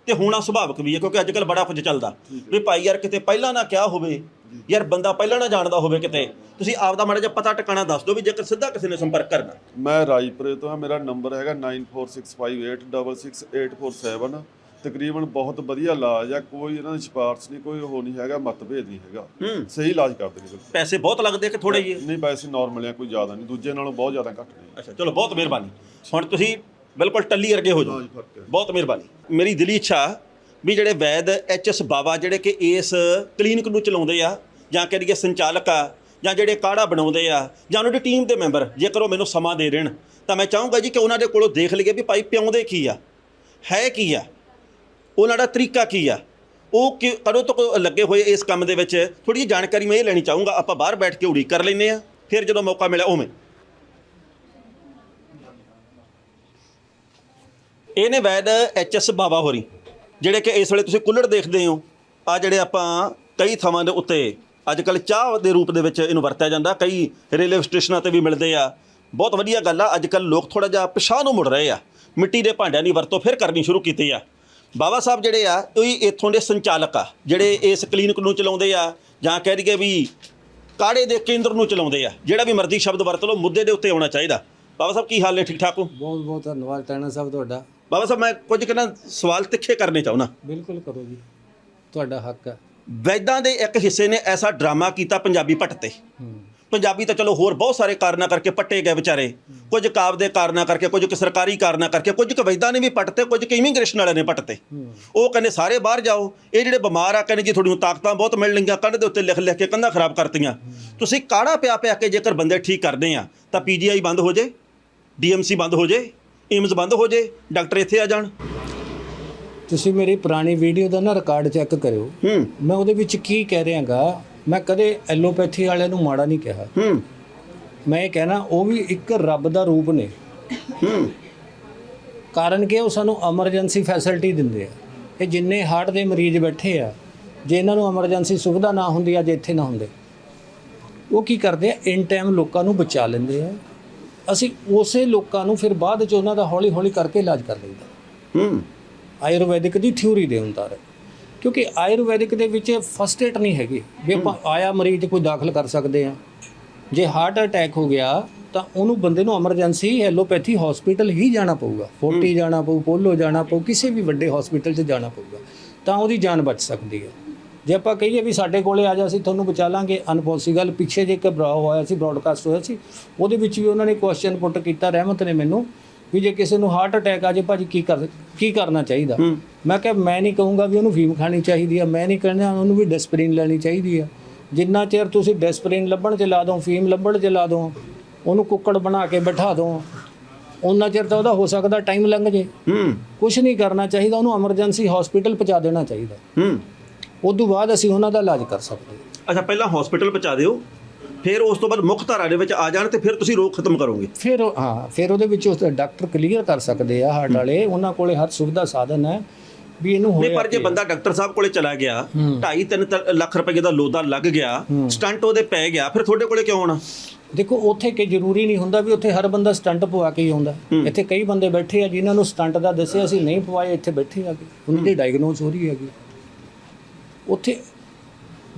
ਤੇ ਹੋਣਾ ਸੁਭਾਵਿਕ ਵੀ ਹੈ ਕਿਉਂਕਿ ਅੱਜ ਕੱਲ ਬੜਾ ਕੁਝ ਚੱਲਦਾ। ਵੀ ਭਾਈ ਯਾਰ ਕਿਤੇ ਪਹਿਲਾਂ ਨਾ ਕਿਹਾ ਹੋਵੇ ਯਾਰ ਬੰਦਾ ਪਹਿਲਾਂ ਨਾ ਜਾਣਦਾ ਹੋਵੇ ਕਿਤੇ। ਤੁਸੀਂ ਆਪਦਾ ਮਾੜਾ ਜਿਹਾ ਪਤਾ ਟਿਕਾਣਾ ਦੱਸ ਦਿਓ ਵੀ ਜੇਕਰ ਸਿੱਧਾ ਕਿਸੇ ਨੇ ਸੰਪਰਕ ਕਰਨਾ। ਮੈਂ ਰਾਜਪੁਰੇ ਤੋਂ ਹਾਂ ਮੇਰਾ ਨੰਬਰ ਹੈਗਾ 9465866847 ਤਕਰੀਬਨ ਬਹੁਤ ਵਧੀਆ ਇਲਾਜ ਆ ਕੋਈ ਇਹਨਾਂ ਦੀ ਸਿਫਾਰਸ਼ ਨਹੀਂ ਕੋਈ ਉਹ ਨਹੀਂ ਹੈਗਾ ਮਤਭੇਦ ਨਹੀਂ ਹੈਗਾ। ਸਹੀ ਇਲਾਜ ਕਰਦੇ ਨੇ ਪੈਸੇ ਬਹੁਤ ਲੱਗਦੇ ਕਿ ਥੋੜੇ ਜਿਹੇ? ਨਹੀਂ ਵੈਸੇ ਨਾਰਮਲ ਆ ਕੋਈ ਜ਼ਿਆਦਾ ਨਹੀਂ ਦੂਜੇ ਨਾਲੋਂ ਬਹੁਤ ਜ਼ਿਆਦਾ ਘੱਟ ਨੇ। ਅੱਛਾ ਚਲੋ ਬਹੁਤ ਮਿਹਰਬਾਨੀ। ਹੁਣ ਤੁਸੀਂ ਬਿਲਕੁਲ ਟੱਲੀ ਵਰਗੇ ਹੋ ਜਾਓ। ਬਹੁਤ ਮਿਹਰਬਾਨੀ। ਮੇਰੀ ਦਿਲੀ ਇੱਛਾ ਵੀ ਜਿਹੜੇ ਵੈਦ ਐਚਐਸ ਬਾਬਾ ਜਿਹੜੇ ਕਿ ਇਸ ਕਲੀਨਿਕ ਨੂੰ ਚਲਾਉਂਦੇ ਆ ਜਾਂ ਕਹਿ ਲਈਏ ਸੰਚਾਲਕ ਆ ਜਾਂ ਜਿਹੜੇ ਕਾੜਾ ਬਣਾਉਂਦੇ ਆ ਜਾਂ ਉਹਨਾਂ ਦੀ ਟੀਮ ਦੇ ਮੈਂਬਰ ਜੇਕਰ ਉਹ ਮੈਨੂੰ ਸਮਾਂ ਦੇ ਦੇਣ ਤਾਂ ਮੈਂ ਚਾਹੂੰਗਾ ਜੀ ਕਿ ਉਹਨਾਂ ਦੇ ਕੋਲੋਂ ਦੇਖ ਲਈਏ ਵੀ ਭਾਈ ਪਿਆਉਂਦੇ ਕੀ ਆ ਹੈ ਕੀ ਆ ਉਹਨਾਂ ਦਾ ਤਰੀਕਾ ਕੀ ਆ ਉਹ ਕਿ ਕਦੋਂ ਤੋਂ ਲੱਗੇ ਹੋਏ ਇਸ ਕੰਮ ਦੇ ਵਿੱਚ ਥੋੜੀ ਜਿਹੀ ਜਾਣਕਾਰੀ ਮੈਂ ਇਹ ਲੈਣੀ ਚਾਹੂੰਗਾ ਆਪਾਂ ਬਾਹਰ ਬੈਠ ਕੇ ਉਡੀਕ ਕਰ ਲੈਂਦੇ ਆ ਫਿਰ ਜਦੋਂ ਮੌਕਾ ਮਿਲਿਆ ਉਵੇਂ। ਇਹ ਨੇ ਵੈਦ ਐਚਐਸ ਬਾਬਾ ਹੋਰੀ, ਜਿਹੜੇ ਕਿ ਇਸ ਵੇਲੇ ਤੁਸੀਂ ਕੁੱਲੜ ਦੇਖਦੇ ਹੋ। ਆ ਜਿਹੜੇ ਆਪਾਂ ਕਈ ਥਾਵਾਂ ਦੇ ਉੱਤੇ ਅੱਜ ਕੱਲ ਚਾਹ ਦੇ ਰੂਪ ਦੇ ਵਿੱਚ ਇਹਨੂੰ ਵਰਤਿਆ ਜਾਂਦਾ। ਕਈ ਰੇਲਵੇ ਸਟੇਸ਼ਨਾਂ ਤੇ ਵੀ ਮਿਲਦੇ ਆ। ਬਹੁਤ ਵਧੀਆ ਗੱਲ ਆ ਅੱਜ ਕੱਲ ਲੋਕ ਥੋੜਾ ਜਿਹਾ ਪਿਛਾਂਹ ਨੂੰ ਮੁੜ ਰਹੇ ਆ। ਮਿੱਟੀ ਦੇ ਭਾਂਡਿਆਂ ਦੀ ਵਰਤੋਂ ਫਿਰ ਕਰਨੀ ਸ਼ੁਰੂ ਕੀਤੀ ਆ। ਬਾਬਾ ਸਾਹਿਬ ਜਿਹੜੇ ਆ, ਉਹ ਹੀ ਇੱਥੋਂ ਦੇ ਸੰਚਾਲਕ ਆ, ਜਿਹੜੇ ਇਸ ਕਲੀਨਿਕ ਨੂੰ ਚਲਾਉਂਦੇ ਆ, ਜਾਂ ਕਹਿ ਦਈਏ ਵੀ ਕਾੜੇ ਦੇ ਕੇਂਦਰ ਨੂੰ ਚਲਾਉਂਦੇ ਆ। ਜਿਹੜਾ ਵੀ ਮਰਜ਼ੀ ਸ਼ਬਦ ਵਰਤ ਲਓ, ਮੁੱਦੇ ਦੇ ਉੱਤੇ ਆਉਣਾ ਚਾਹੀਦਾ। ਬਾਬਾ ਸਾਹਿਬ, ਕੀ ਹਾਲ ਨੇ? ਠੀਕ ਠਾਕ ਹੋ? ਬਹੁਤ ਬਹੁਤ ਧੰਨਵਾਦ, ਟੈਣਾ ਸਾਹਿਬ ਤੁਹਾਡਾ। ਬਾਬਾ ਸਾਹਿਬ ਮੈਂ ਕੁਝ ਕਿਨਾ ਸਵਾਲ ਤਿੱਖੇ ਕਰਨੇ ਚਾਹੁੰਦਾ। ਬਿਲਕੁਲ ਕਰੋ ਜੀ। ਤੁਹਾਡਾ ਹੱਕ ਹੈ। ਵੈਦਾਂ ਦੇ ਇੱਕ ਹਿੱਸੇ ਨੇ ਐਸਾ ਡਰਾਮਾ ਕੀਤਾ ਪੰਜਾਬੀ ਪੱਟ ਤੇ। ਪੰਜਾਬੀ ਤਾਂ ਚਲੋ ਹੋਰ ਬਹੁਤ ਸਾਰੇ ਕਾਰਨਾਂ ਕਰਕੇ ਪੱਟੇ ਗਏ ਵਿਚਾਰੇ। ਕੁਝ ਕਾਬ ਦੇ ਕਾਰਨਾਂ ਕਰਕੇ ਕੁਝ ਕੁ ਸਰਕਾਰੀ ਕਾਰਨਾਂ ਕਰਕੇ ਕੁਝ ਕੁ ਵੈਦਾਂ ਨੇ ਵੀ ਪੱਟਤੇ ਕੁਝ ਕੁ ਇਮੀਗ੍ਰੇਸ਼ਨ ਵਾਲਿਆਂ ਨੇ ਪੱਟਤੇ ਉਹ ਕਹਿੰਦੇ ਸਾਰੇ ਬਾਹਰ ਜਾਓ। ਇਹ ਜਿਹੜੇ ਬਿਮਾਰ ਆ ਕਹਿੰਦੇ ਜੀ ਤੁਹਾਡੀਆਂ ਤਾਕਤਾਂ ਬਹੁਤ ਮਿਲ ਲਈਆਂ ਕੰਧ ਦੇ ਉੱਤੇ ਲਿਖ ਲਿਖ ਕੇ ਕੰਧਾਂ ਖਰਾਬ ਕਰਤੀਆਂ। ਤੁਸੀਂ ਕਾੜਾ ਪਿਆ ਪਿਆ ਕੇ ਜੇਕਰ ਬੰਦੇ ਠੀਕ ਕਰਦੇ ਆ ਤਾਂ ਪੀਜੀਆਈ ਬੰਦ ਹੋ ਜੇ ਡੀਐਮਸੀ ਬੰਦ ਹੋ ਜੇ। ਏਮਸ ਬੰਦ ਹੋ ਜੇ ਡਾਕਟਰ ਇੱਥੇ ਆ ਜਾਣ। ਤੁਸੀਂ ਮੇਰੀ ਪੁਰਾਣੀ ਵੀਡੀਓ ਦਾ ਨਾ ਰਿਕਾਰਡ ਚੈੱਕ ਕਰਿਓ। ਹੂੰ। ਮੈਂ ਉਹਦੇ ਵਿੱਚ ਕੀ ਕਹਿ ਰਿਹਾਗਾ ਮੈਂ ਕਦੇ ਐਲੋਪੈਥੀ ਵਾਲਿਆਂ ਨੂੰ ਮਾੜਾ ਨਹੀਂ ਕਿਹਾ। ਹੂੰ। ਮੈਂ ਇਹ ਕਹਿਣਾ ਉਹ ਵੀ ਇੱਕ ਰੱਬ ਦਾ ਰੂਪ ਨੇ। ਹੂੰ। ਕਾਰਨ ਕਿ ਉਹ ਸਾਨੂੰ ਐਮਰਜੈਂਸੀ ਫੈਸਿਲਿਟੀ ਦਿੰਦੇ ਆ। ਇਹ ਜਿੰਨੇ ਹਾਰਟ ਦੇ ਮਰੀਜ਼ ਬੈਠੇ ਆ ਜੇ ਇਹਨਾਂ ਨੂੰ ਐਮਰਜੈਂਸੀ ਸੁਵਿਧਾ ਨਾ ਹੁੰਦੀ ਅੱਜ ਇੱਥੇ ਨਾ ਹੁੰਦੇ। ਉਹ ਕੀ ਕਰਦੇ ਆ ਇਨ ਟਾਈਮ ਲੋਕਾਂ ਨੂੰ ਬਚਾ ਲੈਂਦੇ ਆ। ਅਸੀਂ ਉਸੇ ਲੋਕਾਂ ਨੂੰ ਫਿਰ ਬਾਅਦ ਚ ਉਹਨਾਂ ਦਾ ਹੌਲੀ ਹੌਲੀ ਕਰਕੇ ਇਲਾਜ ਕਰ ਲਈਦਾ। ਹੂੰ। ਆਯੁਰਵੈਦਿਕ ਦੀ ਥਿਊਰੀ ਦੇ ਅਨੁਸਾਰ ਕਿਉਂਕਿ ਆਯੁਰਵੈਦਿਕ ਦੇ ਵਿੱਚ ਫਸਟ ਏਡ ਨਹੀਂ ਹੈਗੀ। ਵੀ ਆਪਾਂ ਆਇਆ ਮਰੀਜ਼ ਕੋਈ ਦਾਖਲ ਕਰ ਸਕਦੇ ਆ। ਜੇ ਹਾਰਟ ਅਟੈਕ ਹੋ ਗਿਆ ਤਾਂ ਉਹਨੂੰ ਬੰਦੇ ਨੂੰ ਐਮਰਜੈਂਸੀ ਐਲੋਪੈਥੀ ਹਸਪੀਟਲ ਹੀ ਜਾਣਾ ਪਊਗਾ। ਫੋਰਟੀ ਜਾਣਾ ਪਊ ਪੋਲੋ ਜਾਣਾ ਪਊ ਕਿਸੇ ਵੀ ਵੱਡੇ ਹਸਪੀਟਲ 'ਚ ਜਾਣਾ ਪਊਗਾ। ਤਾਂ ਉਹਦੀ ਜਾਨ ਬਚ ਸਕਦੀ ਹੈ। ਜੇ ਆਪਾਂ ਕਹੀਏ ਵੀ ਸਾਡੇ ਕੋਲੇ ਆ ਜਾ ਅਸੀਂ ਤੁਹਾਨੂੰ ਬਚਾ ਲਾਂਗੇ। ਅਨਪੋਸੀਬਲ ਪਿੱਛੇ ਜੇ ਇੱਕ ਬਰਾ ਹੋਇਆ ਸੀ ਬ੍ਰੌਡਕਾਸਟ ਹੋਇਆ ਸੀ ਉਹਦੇ ਵਿੱਚ ਵੀ ਉਹਨਾਂ ਨੇ ਕੁਐਸਚਨ ਪੁੱਟ ਕੀਤਾ ਰਹਿਮਤ ਨੇ ਮੈਨੂੰ ਵੀ ਜੇ ਕਿਸੇ ਨੂੰ ਹਾਰਟ ਅਟੈਕ ਆ ਜੇ ਭਾਜੀ ਕੀ ਕਰ ਕੀ ਕਰਨਾ ਚਾਹੀਦਾ? ਮੈਂ ਕਿਹਾ ਮੈਂ ਨਹੀਂ ਕਹੂੰਗਾ ਵੀ ਉਹਨੂੰ ਫੀਮ ਖਾਣੀ ਚਾਹੀਦੀ ਆ ਮੈਂ ਨਹੀਂ ਕਹਿਣਾ ਉਹਨੂੰ ਵੀ ਡੈਸਪਰੀਨ ਲੈਣੀ ਚਾਹੀਦੀ ਆ। ਜਿੰਨਾ ਚਿਰ ਤੁਸੀਂ ਡੈਸਪਰੀਨ ਲੱਭਣ ਚ ਲਾ ਦੋ ਫੀਮ ਲੱਭਣ ਚ ਲਾ ਦੋ ਉਹਨੂੰ ਕੁੱਕੜ ਬਣਾ ਕੇ ਬਿਠਾ ਦੋ ਉਹਨਾਂ ਚਿਰ ਤਾਂ ਉਹਦਾ ਹੋ ਸਕਦਾ ਟਾਈਮ ਲੰਘ ਜੇ। ਹੂੰ। ਕੁਝ ਨਹੀਂ ਕਰਨਾ ਚਾਹੀਦਾ ਉਹਨੂੰ ਐਮਰਜੈਂਸੀ ਹਸਪੀਟਲ ਪਹੁੰਚਾ ਦੇਣਾ ਚਾਹੀਦਾ। ਹੂੰ। ਉਸ ਤੋਂ ਬਾਅਦ ਅਸੀਂ ਉਹਨਾਂ ਦਾ ਇਲਾਜ ਕਰ ਸਕਦੇ ਹਾਂ। ਅੱਛਾ ਪਹਿਲਾਂ ਹਸਪੀਟਲ ਪਹੁੰਚਾ ਦਿਓ ਫਿਰ ਉਸ ਤੋਂ ਬਾਅਦ ਮੁੱਖ ਧਾਰਾ ਦੇ ਵਿੱਚ ਆ ਜਾਣ ਤੇ ਫਿਰ ਤੁਸੀਂ ਰੋਗ ਖਤਮ ਕਰੋਗੇ। ਫਿਰ ਉਹ- ਹਾਂ ਫਿਰ ਉਹਦੇ ਵਿੱਚ ਉਸ ਡਾਕਟਰ ਕਲੀਅਰ ਕਰ ਸਕਦੇ ਆ ਹਾਰਟ ਵਾਲੇ ਉਹਨਾਂ ਕੋਲੇ ਹਰ ਸੁਵਿਧਾ ਸਾਧਨ ਹੈ ਵੀ ਇਹਨੂੰ ਨਹੀਂ ਹੋਇਆ ਪਰ ਜੇ ਬੰਦਾ ਡਾਕਟਰ ਸਾਹਿਬ ਕੋਲੇ ਚਲਾ ਗਿਆ 2.5 3 ਲੱਖ ਰੁਪਏ ਦਾ ਲੋਦਾ ਲੱਗ ਗਿਆ ਸਟੰਟ ਉਹਦੇ ਪੈ ਗਿਆ ਫਿਰ ਤੁਹਾਡੇ ਕੋਲੇ ਕਿਉਂ ਆਉਣਾ? ਦੇਖੋ ਉੱਥੇ ਕਿ ਜ਼ਰੂਰੀ ਨਹੀਂ ਹੁੰਦਾ ਵੀ ਉੱਥੇ ਹਰ ਬੰਦਾ ਸਟੰਟ ਪਵਾ ਕੇ ਹੀ ਆਉਂਦਾ। ਇੱਥੇ ਕਈ ਬੰਦੇ ਬੈਠੇ ਆ ਜਿਨ੍ਹਾਂ ਨੂੰ ਸਟੰਟ ਦਾ ਦੱਸਿਆ ਅਸੀਂ ਨਹੀਂ ਪਵਾਏ ਇੱਥੇ ਬੈਠੇ ਆ ਕੇ। ਉਹਨਾਂ ਦੀ ਡਾਇਗਨੋਸ ਹੋ ਰਹੀ ਹੈਗੀ। ਉੱਥੇ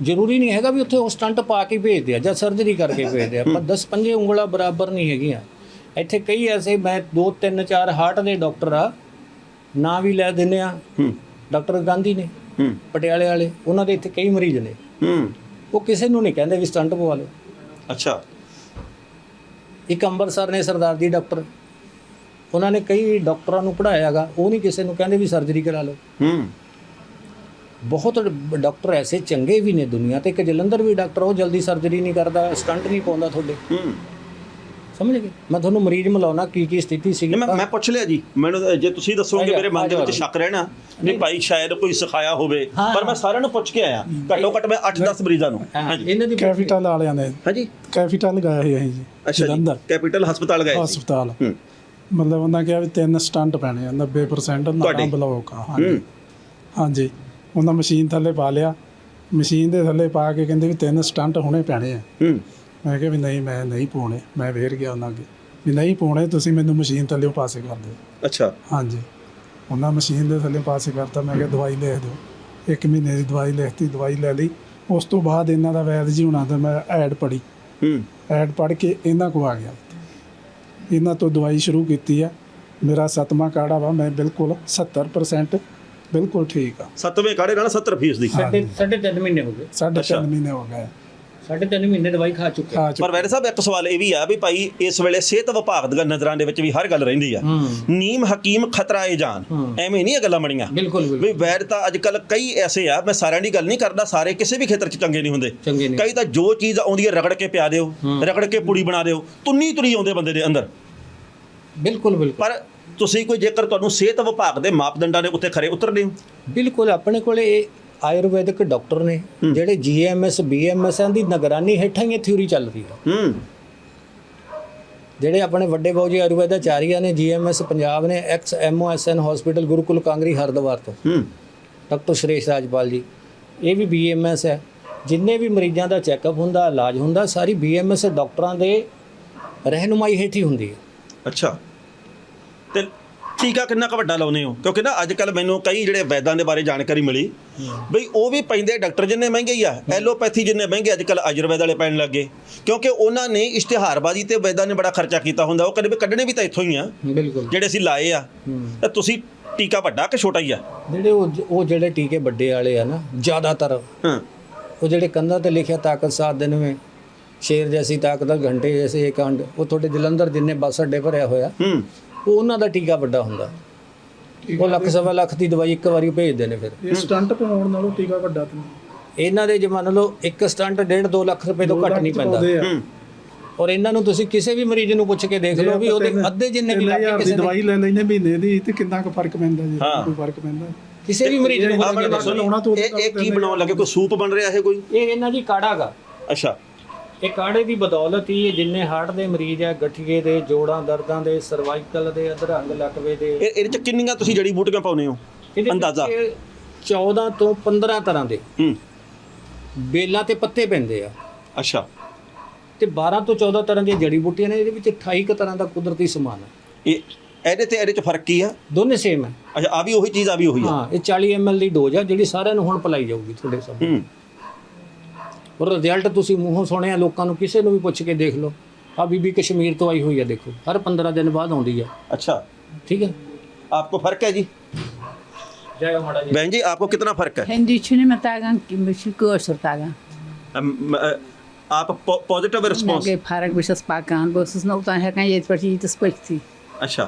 ਜ਼ਰੂਰੀ ਨਹੀਂ ਹੈਗਾ ਵੀ ਉੱਥੇ ਉਹ ਸਟੰਟ ਪਾ ਕੇ ਭੇਜਦੇ ਆ ਜਾਂ ਸਰਜਰੀ ਕਰਕੇ ਭੇਜਦੇ ਆ। ਪਰ 10 ਪੰਜੇ ਉਂਗਲਾਂ ਬਰਾਬਰ ਨਹੀਂ ਹੈਗੀਆਂ। ਇੱਥੇ ਕਈ ਐਸੇ ਮੈਂ ਦੋ ਤਿੰਨ ਚਾਰ ਹਾਰਟ ਦੇ ਡਾਕਟਰ ਆ। ਨਾਂ ਵੀ ਲੈ ਦਿੰਨੇ ਆ। ਡਾਕਟਰ ਗਾਂਧੀ ਨੇ ਪਟਿਆਲੇ ਵਾਲੇ ਉਹਨਾਂ ਦੇ ਇੱਥੇ ਕਈ ਮਰੀਜ਼ ਨੇ। ਉਹ ਕਿਸੇ ਨੂੰ ਨਹੀਂ ਕਹਿੰਦੇ ਵੀ ਸਟੰਟ ਪਵਾ ਲਓ। ਅੱਛਾ। ਇੱਕ ਅੰਮ੍ਰਿਤਸਰ ਨੇ ਸਰਦਾਰ ਜੀ ਡਾਕਟਰ। ਉਹਨਾਂ ਨੇ ਕਈ ਡਾਕਟਰਾਂ ਨੂੰ ਪੜ੍ਹਾਇਆਗਾ ਉਹ ਨਹੀਂ ਕਿਸੇ ਨੂੰ ਕਹਿੰਦੇ ਵੀ ਸਰਜਰੀ ਕਰਾ ਲਓ। ਹੂੰ। ਬਹੁਤ ਡਾਕਟਰ ਐਸੇ ਚੰਗੇ ਵੀ ਨੇ ਦੁਨੀਆ ਤੇ ਇੱਕ ਜਲੰਧਰ ਵੀ ਡਾਕਟਰ ਉਹ ਜਲਦੀ ਸਰਜਰੀ ਨਹੀਂ ਕਰਦਾ ਸਟੰਟ ਨਹੀਂ ਪਾਉਂਦਾ ਤੁਹਾਡੇ। ਹੂੰ। ਸਮਝ ਗਏ? ਮੈਂ ਤੁਹਾਨੂੰ ਮਰੀਜ਼ ਮਿਲਾਉਣਾ ਕੀ ਕੀ ਸਥਿਤੀ ਨਹੀਂ, ਮੈਂ ਮੈਂ ਪੁੱਛ ਲਿਆ ਜੀ। ਮੈਨੂੰ ਜੇ ਤੁਸੀਂ ਦੱਸੋਗੇ ਮੇਰੇ ਮਨ ਦੇ ਵਿੱਚ। ਸ਼ੱਕ ਰਹਿਣਾ ਵੀ ਭਾਈ ਸ਼ਾਇਦ ਕੋਈ ਸਿਖਾਇਆ ਹੋਵੇ। ਪਰ ਮੈਂ ਸਾਰਿਆਂ ਨੂੰ ਪੁੱਛ ਕੇ ਆਇਆ। ਘੱਟੋ ਘੱਟ ਮੈਂ 8-10 ਮਰੀਜ਼ਾਂ ਨੂੰ। ਹਾਂ, ਹਾਂਜੀ। ਇਹਨਾਂ ਦੀ ਕੈਪੀਟਲ ਵਾਲਿਆਂ ਨੇ। ਹਾਂਜੀ। ਕੈਪੀਟਲ ਲਗਾਇਆ ਹੋਇਆ ਸੀ ਜੀ ਅੱਛਾ ਜੀ। ਜਲੰਧਰ। ਕੈਪੀਟਲ ਹਸਪਤਾਲ ਗਏ ਸੀ। ਹਸਪਤਾਲ। ਹੂੰ। ਮਤਲਬ ਉਹਨਾਂ ਕਿਹਾ ਵੀ ਤਿੰਨ ਸਟੰਟ ਪੈਣੇ ਆ 90% ਨਾੜਾ ਤੁਹਾਡੇ? ਬਲੌਕ ਆ। ਹਾਂਜੀ। ਹੂੰ। ਹਾਂਜੀ। ਉਹਨਾਂ ਮਸ਼ੀਨ ਥੱਲੇ ਪਾ ਲਿਆ। ਮਸ਼ੀਨ ਦੇ ਥੱਲੇ ਪਾ ਕੇ ਕਹਿੰਦੇ ਵੀ ਤਿੰਨ ਸਟੰਟ ਹੁਣੇ ਪੈਣੇ ਆ। ਹੂੰ। ਮੈਂ ਕਿਹਾ ਵੀ ਨਹੀਂ ਮੈਂ ਨਹੀਂ ਪਾਉਣੇ ਮੈਂ ਵੇਰ ਗਿਆ ਉਹਨਾਂ ਅੱਗੇ। ਵੀ ਨਹੀਂ ਪਾਉਣੇ ਤੁਸੀਂ ਮੈਨੂੰ ਮਸ਼ੀਨ ਥੱਲੇ ਪਾਸੇ ਕਰ ਦਿਓ। ਅੱਛਾ। ਹਾਂਜੀ। ਉਹਨਾਂ ਮਸ਼ੀਨ ਦੇ ਥੱਲੇ ਪਾਸੇ ਕਰਤਾ ਮੈਂ ਕਿਹਾ ਦਵਾਈ ਲਿਖ ਦਿਓ। ਇੱਕ ਮਹੀਨੇ ਦੀ ਦਵਾਈ ਲਿਖਤੀ ਦਵਾਈ ਲੈ ਲਈ। ਉਸ ਤੋਂ ਬਾਅਦ ਇਹਨਾਂ ਦਾ ਵੈਦ ਜੀ ਹੁਣਾਂ ਦਾ ਮੈਂ ਐਡ ਪੜੀ ਹੂੰ। ਐਡ ਪੜ ਕੇ ਇਹਨਾਂ ਕੋ ਆ ਗਿਆ। ਇਹਨਾਂ ਤੋਂ ਦਵਾਈ ਸ਼ੁਰੂ ਕੀਤੀ ਆ। ਮੇਰਾ ਸਤਵਾਂ ਕਾੜਾ ਵਾ ਮੈਂ ਬਿਲਕੁਲ 70% ਬਿਲਕੁਲ ਠੀਕ ਆ। ਸੱਤਵੇਂ ਕਾੜੇ ਨਾਲ 70% ਦੀ ਸਾਢੇ ਸਾਢੇ ਤਿੰਨ ਮਹੀਨੇ ਹੋ ਗਏ। ਸਾਢੇ ਅੱਛਾ। ਤਿੰਨ ਮਹੀਨੇ ਹੋ ਗਏ। ਸਾਢੇ ਤਿੰਨ ਮਹੀਨੇ ਦਵਾਈ ਖਾ ਚੁੱਕੇ। ਪਰ ਵੈਰੇ ਸਾਹਿਬ ਇੱਕ ਸਵਾਲ ਇਹ ਵੀ ਆ ਵੀ ਭਾਈ ਇਸ ਵੇਲੇ ਸਿਹਤ ਵਿਭਾਗ ਦੀਆਂ ਨਜ਼ਰਾਂ ਦੇ ਵਿੱਚ ਵੀ ਹਰ ਗੱਲ ਰਹਿੰਦੀ ਆ। ਨੀਮ ਹਕੀਮ ਖਤਰਾ ਏ ਜਾਨ। ਐਵੇਂ ਨਹੀਂ ਇਹ ਗੱਲਾਂ ਬਣੀਆਂ। ਬਿਲਕੁਲ ਵੀ ਬਿਲਕੁਲ ਵੈਦ ਤਾਂ ਅੱਜ ਕੱਲ ਕਈ ਐਸੇ ਆ ਮੈਂ ਸਾਰਿਆਂ ਦੀ ਗੱਲ ਨਹੀਂ ਕਰਦਾ ਸਾਰੇ ਕਿਸੇ ਵੀ ਖੇਤਰ 'ਚ ਚੰਗੇ ਨਹੀਂ ਹੁੰਦੇ। ਚੰਗੇ ਕਈ ਤਾਂ ਜੋ ਚੀਜ਼ ਆਉਂਦੀ ਹੈ ਰਗੜ ਕੇ ਪਿਆ ਦਿਓ ਰਗੜ ਕੇ ਪੁੜੀ ਬਣਾ ਦਿਓ ਤੁੰਨੀ ਤੁਰੀ ਆਉਂਦੇ ਬੰਦੇ ਦੇ ਅੰਦਰ। ਬਿਲਕੁਲ ਬਿਲਕੁਲ। ਪਰ ਤੁਸੀਂ ਕੋਈ ਜੇਕਰ ਤੁਹਾਨੂੰ ਸਿਹਤ ਵਿਭਾਗ ਦੇ ਮਾਪਦੰਡਾਂ ਦੇ ਉੱਤੇ ਖਰੇ ਉਤਰਦੇ ਹੋ? ਬਿਲਕੁਲ ਆਪਣੇ ਕੋਲੇ ਇਹ ਆਯੁਰਵੈਦਿਕ ਡਾਕਟਰ ਨੇ ਜਿਹੜੇ ਜੀਐਮਐਸ ਬੀਐਮਐਸ ਦੀ ਨਿਗਰਾਨੀ ਹੇਠਾਂ ਹੀ ਥਿਊਰੀ ਚੱਲ ਰਹੀ ਹੈ। ਹੂੰ। ਜਿਹੜੇ ਆਪਣੇ ਵੱਡੇ ਬਾਊ ਜੀ ਆਯੁਰਵੈਦਾਚਾਰੀਆ ਨੇ ਜੀਐਮਐਸ ਪੰਜਾਬ ਨੇ ex MOSN hospital Gurukul Kangri Haridwar ਤੋਂ। ਹੂੰ। ਡਾਕਟਰ ਸੁਰੇਸ਼ ਰਾਜਪਾਲ ਜੀ ਇਹ ਵੀ ਬੀਐਮਐਸ ਹੈ। ਜਿੰਨੇ ਵੀ ਮਰੀਜ਼ਾਂ ਦਾ ਚੈੱਕਅਪ ਹੁੰਦਾ ਇਲਾਜ ਹੁੰਦਾ ਸਾਰੀ ਬੀਐਮਐਸ ਡਾਕਟਰਾਂ ਦੇ ਰਹਿਨੁਮਾਈ ਹੇਠ ਹੀ ਹੁੰਦੀ ਹੈ। ਅੱਛਾ। ਟੀਕਾ ਕਿੰਨਾ ਕੁ ਵੱਡਾ ਲਾਉਨੇ ਹੋ? ਕਿਉਂਕਿ ਨਾ ਅੱਜ ਕੱਲ ਮੈਨੂੰ ਕਈ ਜਿਹੜੇ ਵੈਦਾਂ ਦੇ ਬਾਰੇ ਜਾਣਕਾਰੀ ਮਿਲੀ ਬਈ ਉਹ ਵੀ ਪੈਂਦੇ ਡਾਕਟਰ ਜਿੰਨੇ ਮਹਿੰਗੇ ਹੀ ਆ ਐਲੋਪੈਥੀ ਜਿੰਨੇ ਮਹਿੰਗੇ ਅੱਜ ਕੱਲ ਆਯੁਰਵੈਦ ਵਾਲੇ ਪੈਣ ਲੱਗੇ ਕਿਉਂਕਿ ਉਹਨਾਂ ਨੇ ਇਸ਼ਤਿਹਾਰਬਾਜ਼ੀ ਤੇ ਵੈਦਾਂ ਨੇ ਬੜਾ ਖਰਚਾ ਕੀਤਾ ਹੁੰਦਾ ਉਹ ਕਹਿੰਦੇ ਵੀ ਕੱਢਣੇ ਵੀ ਤਾਂ ਇੱਥੋਂ ਹੀ ਆ। ਬਿਲਕੁਲ। ਜਿਹੜੇ ਅਸੀਂ ਲਾਏ ਆ ਤਾਂ ਤੁਸੀਂ ਟੀਕਾ ਵੱਡਾ ਕਿ ਛੋਟਾ ਹੀ ਆ? ਜਿਹੜੇ ਉਹ ਜਿਹੜੇ ਟੀਕੇ ਵੱਡੇ ਵਾਲੇ ਆ ਨਾ ਜ਼ਿਆਦਾਤਰ ਹਾਂ। ਉਹ ਜਿਹੜੇ ਕੰਧਾਂ ਤੇ ਲਿਖਿਆ ਤਾਕਤ ਸਾਤ ਦਿਨ ਵਿੱਚ ਸ਼ੇਰ ਜੈਸੀ ਤਾਕਤ ਘੰਟੇ ਜੈਸੇ ਇੱਕ ਅੰਡ ਉਹ ਤੁਹਾਡੇ ਜਲੰਧਰ ਜਿੰਨੇ ਬੱਸ ਅੱਡੇ ਭਰਿਆ ਹੋਇਆ ਹੂੰ। ਉਹ ਉਹਨਾਂ ਦਾ ਟੀਕਾ ਵੱਡਾ ਹੁੰਦਾ। ਉਹ ਲੱਖ ਸਵਾ ਲੱਖ ਦੀ ਦਵਾਈ ਇੱਕ ਵਾਰੀ ਭੇਜਦੇ ਨੇ ਫਿਰ। ਇਹ ਸਟੰਟ ਪਾਉਣ ਨਾਲੋਂ ਟੀਕਾ ਵੱਡਾ ਤੇ ਇਹਨਾਂ ਦੇ ਜੇ ਮੰਨ ਲਓ ਇੱਕ ਸਟੰਟ 1.5 2 ਲੱਖ ਰੁਪਏ ਤੋਂ ਘੱਟ ਨਹੀਂ ਪੈਂਦਾ। ਹੂੰ। ਔਰ ਇਹਨਾਂ ਨੂੰ ਤੁਸੀਂ ਕਿਸੇ ਵੀ ਮਰੀਜ਼ ਨੂੰ ਪੁੱਛ ਕੇ ਦੇਖ ਲਓ ਵੀ ਉਹਦੇ ਅੱਧੇ ਜਿੰਨੇ ਵੀ ਲੱਗੇ ਕਿਸੇ ਦਵਾਈ ਲੈ ਲੈਨੇ ਮਹੀਨੇ ਦੀ ਤੇ ਕਿੰਨਾ ਕੁ ਫ਼ਰਕ ਪੈਂਦਾ ਜੀ? ਹਾਂ। ਕੋਈ ਫ਼ਰਕ ਪੈਂਦਾ। ਕਿਸੇ ਵੀ ਮਰੀਜ਼ ਨੂੰ ਪੁੱਛ ਕੇ ਦੱਸੋ ਇਹ ਇਹ ਕੀ ਬਣਾਉਣ ਲੱਗੇ? ਕੋਈ ਸੂਪ ਬਣ ਰਿਹਾ ਇਹ ਕੋਈ? ਇਹ ਇਹਨਾਂ ਦੀ ਕਾੜਾਗਾ ਅੱਛਾ। ਇਹ ਕਾੜੇ ਦੀ ਬਦੌਲਤ ਹੀ ਜਿੰਨੇ ਹਾਰਟ ਦੇ ਮਰੀਜ਼ ਆ ਗਠੀਏ ਦੇ ਜੋੜਾਂ ਦਰਦਾਂ ਦੇ ਸਰਵਾਈਕਲ ਦੇ ਅਧਰੰਗ ਲਕਵੇ ਦੇ। ਇਹ ਇਹਦੇ ਚ ਕਿੰਨੀਆਂ ਤੁਸੀਂ ਜੜੀ ਬੂਟੀਆਂ ਪਾਉਨੇ ਹੋ? ਇਹਦੇ ਅੰਦਾਜ਼ਾ। ਵਿੱਚ 14 ਤੋਂ 15 ਤਰ੍ਹਾਂ ਦੇ। ਹੂੰ। ਬੇਲਾਂ ਤੇ ਪੱਤੇ ਪੈਂਦੇ ਆ। ਅੱਛਾ। ਤੇ 12 ਤੋਂ 14 ਤਰ੍ਹਾਂ ਦੀਆਂ ਜੜੀ ਬੂਟੀਆਂ ਨੇ ਇਹਦੇ ਵਿੱਚ 28 ਕੁ ਤਰ੍ਹਾਂ ਦਾ ਕੁਦਰਤੀ ਸਮਾਨ ਹੈ ਇਹ ਇਹਦੇ ਤੇ ਇਹਦੇ ਚ ਫ਼ਰਕ ਕੀ ਆ? ਦੋਨੇ ਸੇਮ ਹੈ ਅੱਛਾ ਆ ਵੀ ਉਹੀ ਚੀਜ਼ ਆ ਵੀ ਉਹੀ ਆ। ਹਾਂ ਇਹ 40 ml ਦੀ ਡੋਜ਼ ਆ ਜਿਹੜੀ ਸਾਰਿਆਂ ਨੂੰ ਹੁਣ ਪਲਾਈ ਜਾਊਗੀ ਤੁਹਾਡੇ ਸਾਹਮਣੇ। ਹੂੰ। ਔਰ ਰਿਜ਼ਲਟ ਤੁਸੀਂ ਮੂੰਹੋਂ ਸੁਣਿਆ ਲੋਕਾਂ ਨੂੰ ਕਿਸੇ ਨੂੰ ਵੀ ਪੁੱਛ ਕੇ ਦੇਖ ਲਓ ਆ ਬੀਬੀ ਕਸ਼ਮੀਰ ਤੋਂ ਆਈ ਹੋਈ ਆ ਦੇਖੋ ਹਰ 15 ਦਿਨ ਬਾਅਦ ਆਉਂਦੀ ਆ अच्छा ਠੀਕ ਹੈ आपको फर्क है जी ਜੈ ਮਾੜਾ ਜੀ बहन जी आपको कितना फर्क है Hindi çini mi tagan ki mi şu görsür tagan. अम, अ, आप positive response Nage farak bir şey spakan. Bu siz ne utan hekan yet parti yit spekti. ਅੱਛਾ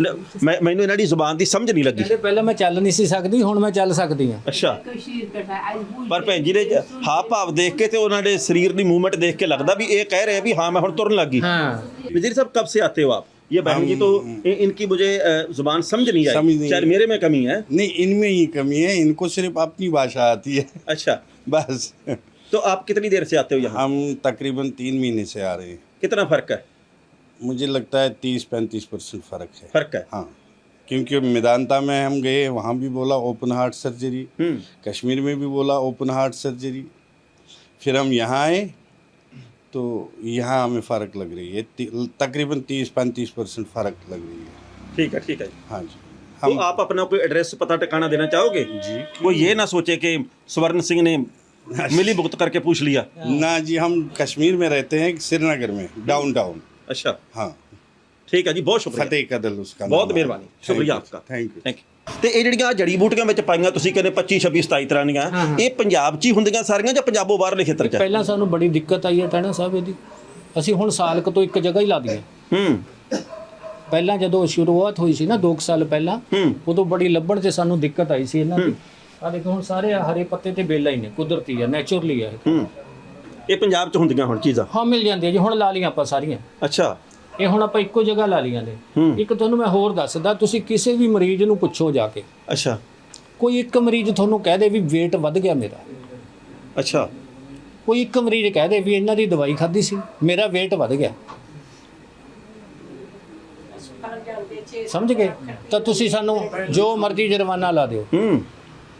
ਲੈ, ਮੈਂ ਮੈਨੂੰ ਇਹਨਾਂ ਦੀ ਜ਼ੁਬਾਨ ਦੀ ਸਮਝ ਨਹੀਂ ਲੱਗੀ ਕਹਿੰਦੇ ਪਹਿਲਾਂ ਮੈਂ ਚੱਲ ਨਹੀਂ ਸੀ ਸਕਦੀ ਹੁਣ ਮੈਂ ਚੱਲ ਸਕਦੀ ਹਾਂ ਅੱਛਾ Kaşir kata ay bu. ਪਰ ਭੈਣ ਜੀ ਦੇ ਹਾਵ ਭਾਵ ਦੇਖ ਕੇ ਤੇ ਉਹਨਾਂ ਦੇ ਸਰੀਰ ਦੀ ਮੂਵਮੈਂਟ ਦੇਖ ਕੇ ਲੱਗਦਾ ਵੀ ਇਹ ਕਹਿ ਰਹੇ ਆ ਵੀ ਹਾਂ ਮੈਂ ਹੁਣ ਤੁਰਨ ਲੱਗੀ ਹਾਂ वजीर साहब कब से आते हो आप ये बहन जी तो इ- इनकी मुझे अ, जुबान समझ नहीं आई समझ नहीं शायद मेरे में कमी है नहीं इनमें ही कमी है इनको सिर्फ अपनी भाषा आती है अच्छा बस तो आप कितनी देर से आते हो यहाँ हम तकरीबन तीन महीने से आ रहे हैं कितना फर्क है मुझे लगता है तीस पैंतीस परसेंट फ़र्क है। फ़र्क है? हाँ क्योंकि मेदांता में हम गए वहाँ भी बोला ओपन हार्ट सर्जरी कश्मीर में भी बोला ओपन हार्ट सर्जरी फिर हम यहाँ आए तो यहाँ हमें फ़र्क लग रही है। ती- तकरीबन तीस पैंतीस परसेंट फ़र्क लग रही है। ठीक है ठीक है। हाँ जी। हम तो हम आप अपना कोई एड्रेस पता ठिकाना देना चाहोगे? जी। वो ये ना सोचे कि स्वर्ण सिंह ने मिली भुगत करके पूछ लिया। ना जी हम कश्मीर में रहते हैं श्रीनगर में डाउन टाउन अच्छा हाँ ठीक है जी बहुत शुक्रिया फतेह कदल उसका बहुत नाम है। ਮਿਹਰਬਾਨੀ Thank ਸ਼ੁਕਰੀਆ you, ਆਪਕਾ thank you thank you ਤੇ ਇਹ ਜਿਹੜੀਆਂ ਆਹ ਜੜੀ ਬੂਟੀਆਂ ਵਿੱਚ ਪਾਈਆਂ ਤੁਸੀਂ ਕਹਿੰਦੇ 25 26 27 ਤਰ੍ਹਾਂ ਦੀਆਂ ਇਹ ਪੰਜਾਬ 'ਚ ਹੀ ਹੁੰਦੀਆਂ ਸਾਰੀਆਂ ਜਾਂ ਪੰਜਾਬੋਂ ਬਾਹਰਲੇ ਖੇਤਰ 'ਚ ਪਹਿਲਾਂ ਸਾਨੂੰ ਬੜੀ ਦਿੱਕਤ ਆਈ ਹੈ ਟਾਣਾ ਸਾਹਿਬ ਇਹਦੀ ਅਸੀਂ ਹੁਣ ਸਾਲ ਕੁ ਤੋਂ ਇੱਕ ਜਗ੍ਹਾ ਹੀ ਲਾ ਦਈਏ ਹੂੰ ਪਹਿਲਾਂ ਜਦੋਂ ਸ਼ੁਰੂਆਤ ਹੋਈ ਸੀ ਨਾ 2 ਸਾਲ ਪਹਿਲਾਂ ਹੂੰ ਉਦੋਂ ਬੜੀ ਲੱਭਣ 'ਚ ਸਾਨੂੰ ਦਿੱਕਤ ਆਈ ਸੀ ਇਹਨਾਂ ਦੀ ਆ ਦੇਖੋ ਹੁਣ ਸਾਰੇ ਆਹ ਹਰੇ ਪੱਤੇ ਤੇ ਬੇਲਾ ਹੀ ਨੇ ਕੁਦਰਤੀ ਆ ਨੇਚਰਲੀ ਆ ਇਹ। ਹੂੰ ਇਹ ਪੰਜਾਬ 'ਚ ਹੁੰਦੀਆਂ ਹੁਣ ਚੀਜ਼ਾਂ? ਹਾਂ ਮਿਲ ਜਾਂਦੀ ਹੈ ਜੀ ਹੁਣ ਲਾ ਲਈਆਂ ਆਪਾਂ ਸਾਰੀਆਂ। ਅੱਛਾ। ਇਹ ਹੁਣ ਆਪਾਂ ਇੱਕੋ ਜਗ੍ਹਾ ਲਾ ਲੀਆਂ ਨੇ। ਇੱਕ ਤੁਹਾਨੂੰ ਮੈਂ ਹੋਰ ਦੱਸਦਾ ਤੁਸੀਂ ਕਿਸੇ ਵੀ ਮਰੀਜ਼ ਨੂੰ ਪੁੱਛੋ ਜਾ ਕੇ। ਅੱਛਾ। ਕੋਈ ਇੱਕ ਮਰੀਜ਼ ਤੁਹਾਨੂੰ ਕਹਿ ਦੇ ਵੀ weight ਵੱਧ ਗਿਆ ਮੇਰਾ। ਅੱਛਾ। ਕੋਈ ਇੱਕ ਮਰੀਜ਼ ਕਹਿ ਦੇ ਵੀ ਇਹਨਾਂ ਦੀ ਦਵਾਈ ਖਾਧੀ ਸੀ ਮੇਰਾ weight ਵੱਧ ਗਿਆ। ਸਮਝ ਗਏ? ਤਾਂ ਤੁਸੀਂ ਸਾਨੂੰ ਜੋ ਮਰਜ਼ੀ ਜੁਰਮਾਨਾ ਲਾ ਦਿਓ। ਹੂੰ।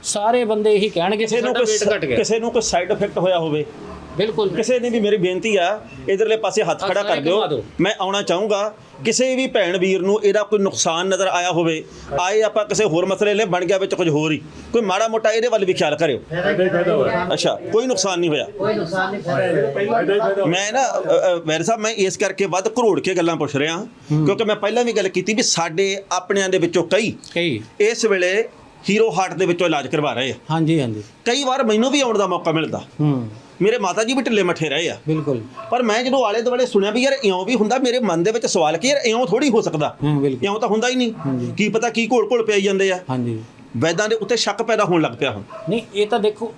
ਸਾਰੇ ਬੰਦੇ ਇਹੀ ਕਹਿਣਗੇ ਕਿਸੇ ਕਿ ਨੂੰ ਸਾਡਾ ਕੋਈ weight ਘਟ ਗਿਆ। ਕਿਸੇ ਨੂੰ ਕੋਈ ਸਾਈਡ ਇਫੈਕਟ ਹੋਇਆ ਹੋਵੇ। ਬਿਲਕੁਲ। ਕਿਸੇ ਨੇ ਵੀ ਮੇਰੀ ਬੇਨਤੀ ਆ ਇਧਰਲੇ ਪਾਸੇ ਹੱਥ ਖੜਾ ਕਰ ਦਿਓ। ਮੈਂ ਆਉਣਾ ਚਾਹੂੰਗਾ ਕਿਸੇ ਵੀ ਭੈਣ ਵੀਰ ਨੂੰ ਇਹਦਾ ਕੋਈ ਨੁਕਸਾਨ ਨਜ਼ਰ ਆਇਆ ਹੋਵੇ ਆਏ ਆਪਾਂ ਕਿਸੇ ਹੋਰ ਮਸਲੇ ਲਈ ਬਣ ਗਿਆ ਵਿੱਚ ਕੁਝ ਹੋਰ ਹੀ। ਕੋਈ ਮਾੜਾ ਮੋਟਾ ਇਹਦੇ ਵੱਲ ਵੀ ਖਿਆਲ ਕਰਿਓ। ਅੱਛਾ ਕੋਈ ਨੁਕਸਾਨ ਨਹੀਂ ਹੋਇਆ। ਕੋਈ ਨੁਕਸਾਨ ਨਹੀਂ ਮੈਂ ਨਾ ਵੈਰ ਸਾਹਿਬ ਮੈਂ ਇਸ ਕਰਕੇ ਵੱਧ ਘਰੋੜ ਕੇ ਗੱਲਾਂ ਪੁੱਛ ਰਿਹਾ ਕਿਉਂਕਿ ਮੈਂ ਪਹਿਲਾਂ ਵੀ ਗੱਲ ਕੀਤੀ ਵੀ ਸਾਡੇ ਆਪਣਿਆਂ ਦੇ ਵਿੱਚੋਂ ਕਈ ਕਈ। ਇਸ ਵੇਲੇ ਹੀਰੋ ਹਾਰਟ ਦੇ ਵਿੱਚੋਂ ਇਲਾਜ ਕਰਵਾ ਰਹੇ ਆ। ਹਾਂਜੀ ਹਾਂਜੀ। ਕਈ ਵਾਰ ਮੈਨੂੰ ਵੀ ਆਉਣ ਦਾ ਮੌਕਾ ਮਿਲਦਾ। ਹੂੰ। ਮੇਰੇ ਮਾਤਾ ਜੀ ਵੀ ਢਿੱਲੇ ਮੱਠੇ ਰਹੇ ਆ। ਬਿਲਕੁਲ। ਪਰ ਮੈਂ ਜਦੋਂ ਆਲੇ ਦੁਆਲੇ ਸੁਣਿਆ ਵੀ ਯਾਰ ਇਉਂ ਵੀ ਹੁੰਦਾ ਮੇਰੇ ਮਨ ਦੇ ਵਿੱਚ ਸਵਾਲ ਕਿ ਯਾਰ ਇਉਂ ਥੋੜੀ ਹੋ ਸਕਦਾ? ਹਾਂ ਬਿਲਕੁਲ। ਇਉਂ ਤਾਂ ਹੁੰਦਾ ਹੀ ਨਹੀਂ। ਕੀ ਪਤਾ ਕੀ ਘੋਲ ਘੋਲ ਪਿਆਈ ਜਾਂਦੇ ਆ। ਹਾਂਜੀ। ਵੈਦਾਂ ਦੇ ਉੱਤੇ ਸ਼ੱਕ ਪੈਦਾ ਹੋਣ ਲੱਗ ਪਿਆ ਹੁਣ। ਨਹੀਂ ਇਹ ਤਾਂ ਦੇਖੋ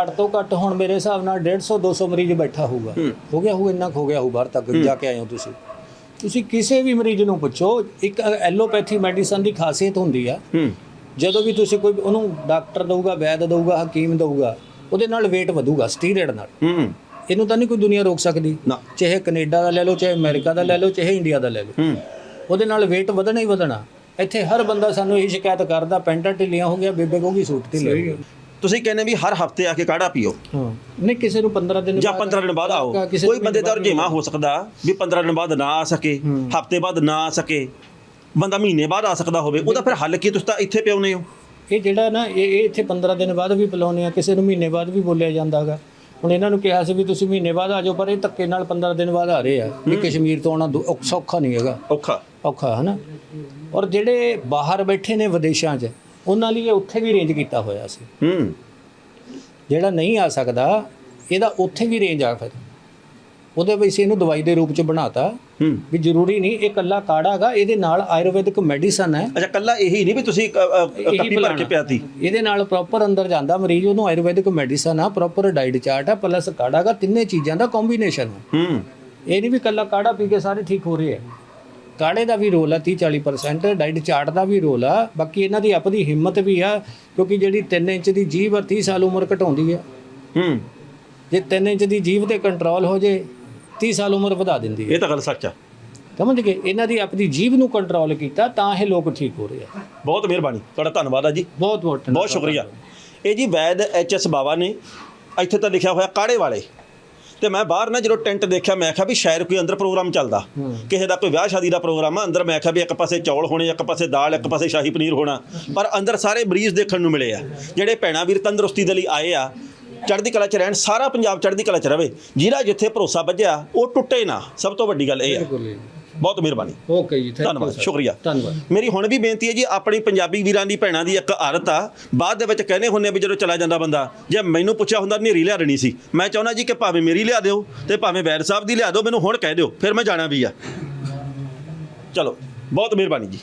ਘੱਟ ਤੋਂ ਘੱਟ ਹੁਣ ਮੇਰੇ ਹਿਸਾਬ ਨਾਲ 150 200 ਮਰੀਜ਼ ਬੈਠਾ ਹੋਊਗਾ। ਹੂੰ। ਹੋ ਗਿਆ ਹੋਊ ਇੰਨਾ ਹੋ ਗਿਆ ਹੋਊ ਬਾਹਰ ਤੱਕ ਜਾ ਕੇ ਆਏ ਹੋ ਤੁਸੀਂ। ਤੁਸੀਂ ਕਿਸੇ ਵੀ ਮਰੀਜ਼ ਨੂੰ ਪੁੱਛੋ ਇੱਕ ਐਲੋਪੈਥੀ ਮੈਡੀਸਨ ਦੀ ਖਾਸੀਅਤ ਹੁੰਦੀ ਆ। ਹੂੰ। ਜਦੋਂ ਵੀ ਤੁਸੀਂ ਕੋਈ ਉਹਨੂੰ ਡਾਕਟਰ ਦਊਗਾ ਵੈਦ ਦਊਗਾ ਹਕੀਮ ਦਊਗਾ ਉਹਦੇ ਨਾਲ weight ਵਧੂਗਾ ਸਟੀਰੋਇਡ ਨਾਲ। ਹੂੰ। ਇਹਨੂੰ ਤਾਂ ਨਹੀਂ ਕੋਈ ਦੁਨੀਆ ਰੋਕ ਸਕਦੀ। ਨਾ। ਚਾਹੇ ਕੈਨੇਡਾ ਦਾ ਲੈ ਲਓ ਚਾਹੇ ਅਮਰੀਕਾ ਦਾ ਲੈ ਲਓ ਚਾਹੇ ਇੰਡੀਆ ਦਾ ਲੈ ਲਓ। ਹੂੰ। ਉਹਦੇ ਨਾਲ weight ਵਧਣਾ ਹੀ ਵਧਣਾ। ਇੱਥੇ ਹਰ ਬੰਦਾ ਸਾਨੂੰ ਇਹੀ ਸ਼ਿਕਾਇਤ ਕਰਦਾ ਪੈਂਟਾਂ ਢਿੱਲੀਆਂ ਹੋ ਗਿਆ ਬੇਬੇ ਕਹੂਗੀ ਸੂਟ ਢਿੱਲੇ ਹੋ ਗਏ। ਤੁਸੀਂ ਕਹਿੰਦੇ ਵੀ ਹਰ ਹਫ਼ਤੇ ਆ ਕੇ ਕਾੜਾ ਪੀਓ। ਹਾਂ। ਨਹੀਂ ਕਿਸੇ ਨੂੰ 15 ਦਿਨ ਜਾਂ ਬਾਅਦ 15 ਦਿਨ ਬਾਅਦ ਆਓ। ਕਿਸੇ ਕੋਈ ਨੂੰ ਬੰਦੇ ਦਾ ਰੁਝੇਵਾਂ ਹੋ ਸਕਦਾ ਵੀ 15 ਦਿਨ ਬਾਅਦ ਨਾ ਆ ਸਕੇ ਹਫ਼ਤੇ ਬਾਅਦ ਨਾ ਆ ਸਕੇ। ਬੰਦਾ ਮਹੀਨੇ ਬਾਅਦ ਆ ਸਕਦਾ ਹੋਵੇ ਉਹਦਾ ਫਿਰ ਹੱਲ ਕੀ ਤੁਸੀਂ ਤਾਂ ਇੱਥੇ ਪਿਆਉਨੇ ਹੋ। ਇਹ ਜਿਹੜਾ ਨਾ ਇਹ ਇਹ ਇੱਥੇ 15 ਦਿਨ ਬਾਅਦ ਵੀ ਪਿਲਾਉਂਦੇ ਆ ਕਿਸੇ ਨੂੰ ਮਹੀਨੇ ਬਾਅਦ ਵੀ ਬੋਲਿਆ ਜਾਂਦਾ ਹੈਗਾ ਹੁਣ ਇਹਨਾਂ ਨੂੰ ਕਿਹਾ ਸੀ ਵੀ ਤੁਸੀਂ ਮਹੀਨੇ ਬਾਅਦ ਆ ਜਾਓ ਪਰ ਇਹ ਧੱਕੇ ਨਾਲ 15 ਦਿਨ ਬਾਅਦ ਆ ਰਹੇ ਆ ਵੀ ਕਸ਼ਮੀਰ ਤੋਂ ਆਉਣਾ ਦੁ- ਔਖ- ਸੌਖਾ ਨਹੀਂ ਹੈਗਾ। ਔਖਾ। ਔਖਾ ਹੈ ਨਾ ਔਰ ਜਿਹੜੇ ਬਾਹਰ ਬੈਠੇ ਨੇ ਵਿਦੇਸ਼ਾਂ 'ਚ ਉਹਨਾਂ ਲਈ ਇਹ ਉੱਥੇ ਵੀ ਰੇਂਜ ਕੀਤਾ ਹੋਇਆ ਸੀ। ਹੂੰ। ਜਿਹੜਾ ਨਹੀਂ ਆ ਸਕਦਾ ਇਹਦਾ ਉੱਥੇ ਵੀ ਰੇਂਜ ਆ ਫਿਰ। ਉਹਦੇ ਵਿੱਚ ਇਹਨੂੰ ਦਵਾਈ ਦੇ ਰੂਪ 'ਚ ਬਣਾਤਾ। ਵੀ ਜ਼ਰੂਰੀ ਨਹੀਂ ਇਹ ਕੱਲਾ ਕਾੜਾ ਹੈਗਾ ਇਹਦੇ ਨਾਲ ਆਯੁਰਵੈਦਿਕ ਮੈਡੀਸਨ ਹੈ। ਅੱਛਾ ਕੱਲਾ ਇਹੀ ਨਹੀਂ ਵੀ ਤੁਸੀਂ ਕੱਪੀ ਭਰ ਕੇ। ਪਿਆਤੀ। ਇਹਦੇ ਨਾਲ ਪ੍ਰੋਪਰ ਅੰਦਰ ਜਾਂਦਾ ਮਰੀਜ਼ ਉਹਨੂੰ ਆਯੁਰਵੈਦਿਕ ਮੈਡੀਸਨ ਆ ਪ੍ਰੋਪਰ ਡਾਈਟ ਚਾਰਟ ਆ ਪਲੱਸ ਕਾੜਾ ਗਾ ਤਿੰਨੇ ਚੀਜ਼ਾਂ ਦਾ ਕੰਬੀਨੇਸ਼ਨ ਹੈ ਹੂੰ। ਇਹ ਨਹੀਂ ਵੀ ਕੱਲਾ ਕਾੜਾ ਪੀ ਕੇ ਸਾਰੇ ਠੀਕ ਹੋ ਰਹੇ ਆ। ਕਾੜੇ ਦਾ ਵੀ ਰੋਲ ਆ 30 40% ਡਾਈਟ ਚਾਰਟ ਦਾ ਵੀ ਰੋਲ ਆ ਬਾਕੀ ਇਹਨਾਂ ਦੀ ਆਪਣੀ ਹਿੰਮਤ ਵੀ ਆ ਕਿਉਂਕਿ ਜਿਹੜੀ 3 ਇੰਚ ਦੀ ਜੀਭ ਆ 30 ਸਾਲ ਉਮਰ ਘਟਾਉਂਦੀ ਆ। ਹੂੰ। ਜੇ 3 ਇੰਚ ਦੀ ਜੀਭ ਤੇ ਕੰਟਰੋਲ ਹੋ ਜੇ 30 ਸਾਲ ਉਮਰ ਵਧਾ ਦਿੰਦੀ ਹੈ। ਇਹ ਤਾਂ ਗੱਲ ਸੱਚ ਆ। ਸਮਝ ਗਏ? ਇਹਨਾਂ ਦੀ ਆਪਣੀ ਜੀਭ ਨੂੰ ਕੰਟਰੋਲ ਕੀਤਾ ਤਾਂ ਇਹ ਲੋਕ ਠੀਕ ਹੋ ਰਹੇ ਆ। ਬਹੁਤ ਮਿਹਰਬਾਨੀ। ਤੁਹਾਡਾ ਧੰਨਵਾਦ ਆ ਜੀ। ਬਹੁਤ ਬਹੁਤ ਬਹੁਤ ਸ਼ੁਕਰੀਆ। ਇਹ ਜੀ ਵੈਦ ਐਚ ਐਸ ਬਾਵਾ ਨੇ ਇੱਥੇ ਤਾਂ ਲਿਖਿਆ ਹੋਇਆ ਕਾੜੇ ਵਾਲੇ। ਤੇ ਮੈਂ ਬਾਹਰ ਨਾ ਜਦੋਂ ਟੈਂਟ ਦੇਖਿਆ ਮੈਂ ਕਿਹਾ ਵੀ ਸ਼ਾਇਦ ਕੋਈ ਅੰਦਰ ਪ੍ਰੋਗਰਾਮ ਚੱਲਦਾ। ਕਿਸੇ ਦਾ ਕੋਈ ਵਿਆਹ ਸ਼ਾਦੀ ਦਾ ਪ੍ਰੋਗਰਾਮ ਆ ਅੰਦਰ ਮੈਂ ਕਿਹਾ ਵੀ ਇੱਕ ਪਾਸੇ ਚੌਲ ਹੋਣੇ ਇੱਕ ਪਾਸੇ ਦਾਲ ਇੱਕ ਪਾਸੇ ਸ਼ਾਹੀ ਪਨੀਰ ਹੋਣਾ। ਪਰ ਅੰਦਰ ਸਾਰੇ ਮਰੀਜ਼ ਦੇਖਣ ਨੂੰ ਮਿਲੇ ਆ। ਜਿਹੜੇ ਭੈਣਾ ਵੀਰ ਤੰਦਰੁਸਤੀ ਦੇ ਲਈ ਆਏ ਆ ਚੜ੍ਹਦੀ ਕਲਾ ਚ ਰਹਿਣ ਸਾਰਾ ਪੰਜਾਬ ਚੜ੍ਹਦੀ ਕਲਾ ਚ ਰਵੇ। ਜਿਹੜਾ ਜਿੱਥੇ ਭਰੋਸਾ ਵੱਜਿਆ ਉਹ ਟੁੱਟੇ ਨਾ। ਸਭ ਤੋਂ ਵੱਡੀ ਗੱਲ ਇਹ ਆ। ਬਹੁਤ ਮਿਹਰਬਾਨੀ। ਓਕੇ ਜੀ ਥੈਂਕ ਧੰਨਵਾਦ ਸ਼ੁਕਰੀਆ। ਧੰਨਵਾਦ। ਮੇਰੀ ਹੁਣ ਵੀ ਬੇਨਤੀ ਹੈ ਜੀ ਆਪਣੀ ਪੰਜਾਬੀ ਵੀਰਾਂ ਦੀ ਭੈਣਾਂ ਦੀ ਇੱਕ ਆਦਤ ਆ। ਬਾਅਦ ਦੇ ਵਿੱਚ ਕਹਿੰਦੇ ਹੁੰਦੇ ਆ ਵੀ ਜਦੋਂ ਚਲਾ ਜਾਂਦਾ ਬੰਦਾ ਜੇ ਮੈਨੂੰ ਪੁੱਛਿਆ ਹੁੰਦਾ ਨੇਰੀ ਲਿਆ ਦੇਣੀ ਸੀ। ਮੈਂ ਚਾਹੁੰਦਾ ਜੀ ਕਿ ਭਾਵੇਂ ਮੇਰੀ ਲਿਆ ਦਿਓ ਤੇ ਭਾਵੇਂ ਵੈਦ ਸਾਹਿਬ ਦੀ ਲਿਆ ਦਿਓ ਮੈਨੂੰ ਹੁਣ ਕਹਿ ਦਿਓ ਫਿਰ ਮੈਂ ਜਾਣਾ ਵੀ ਆ। ਚਲੋ ਬਹੁਤ ਮਿਹਰਬਾਨੀ ਜੀ।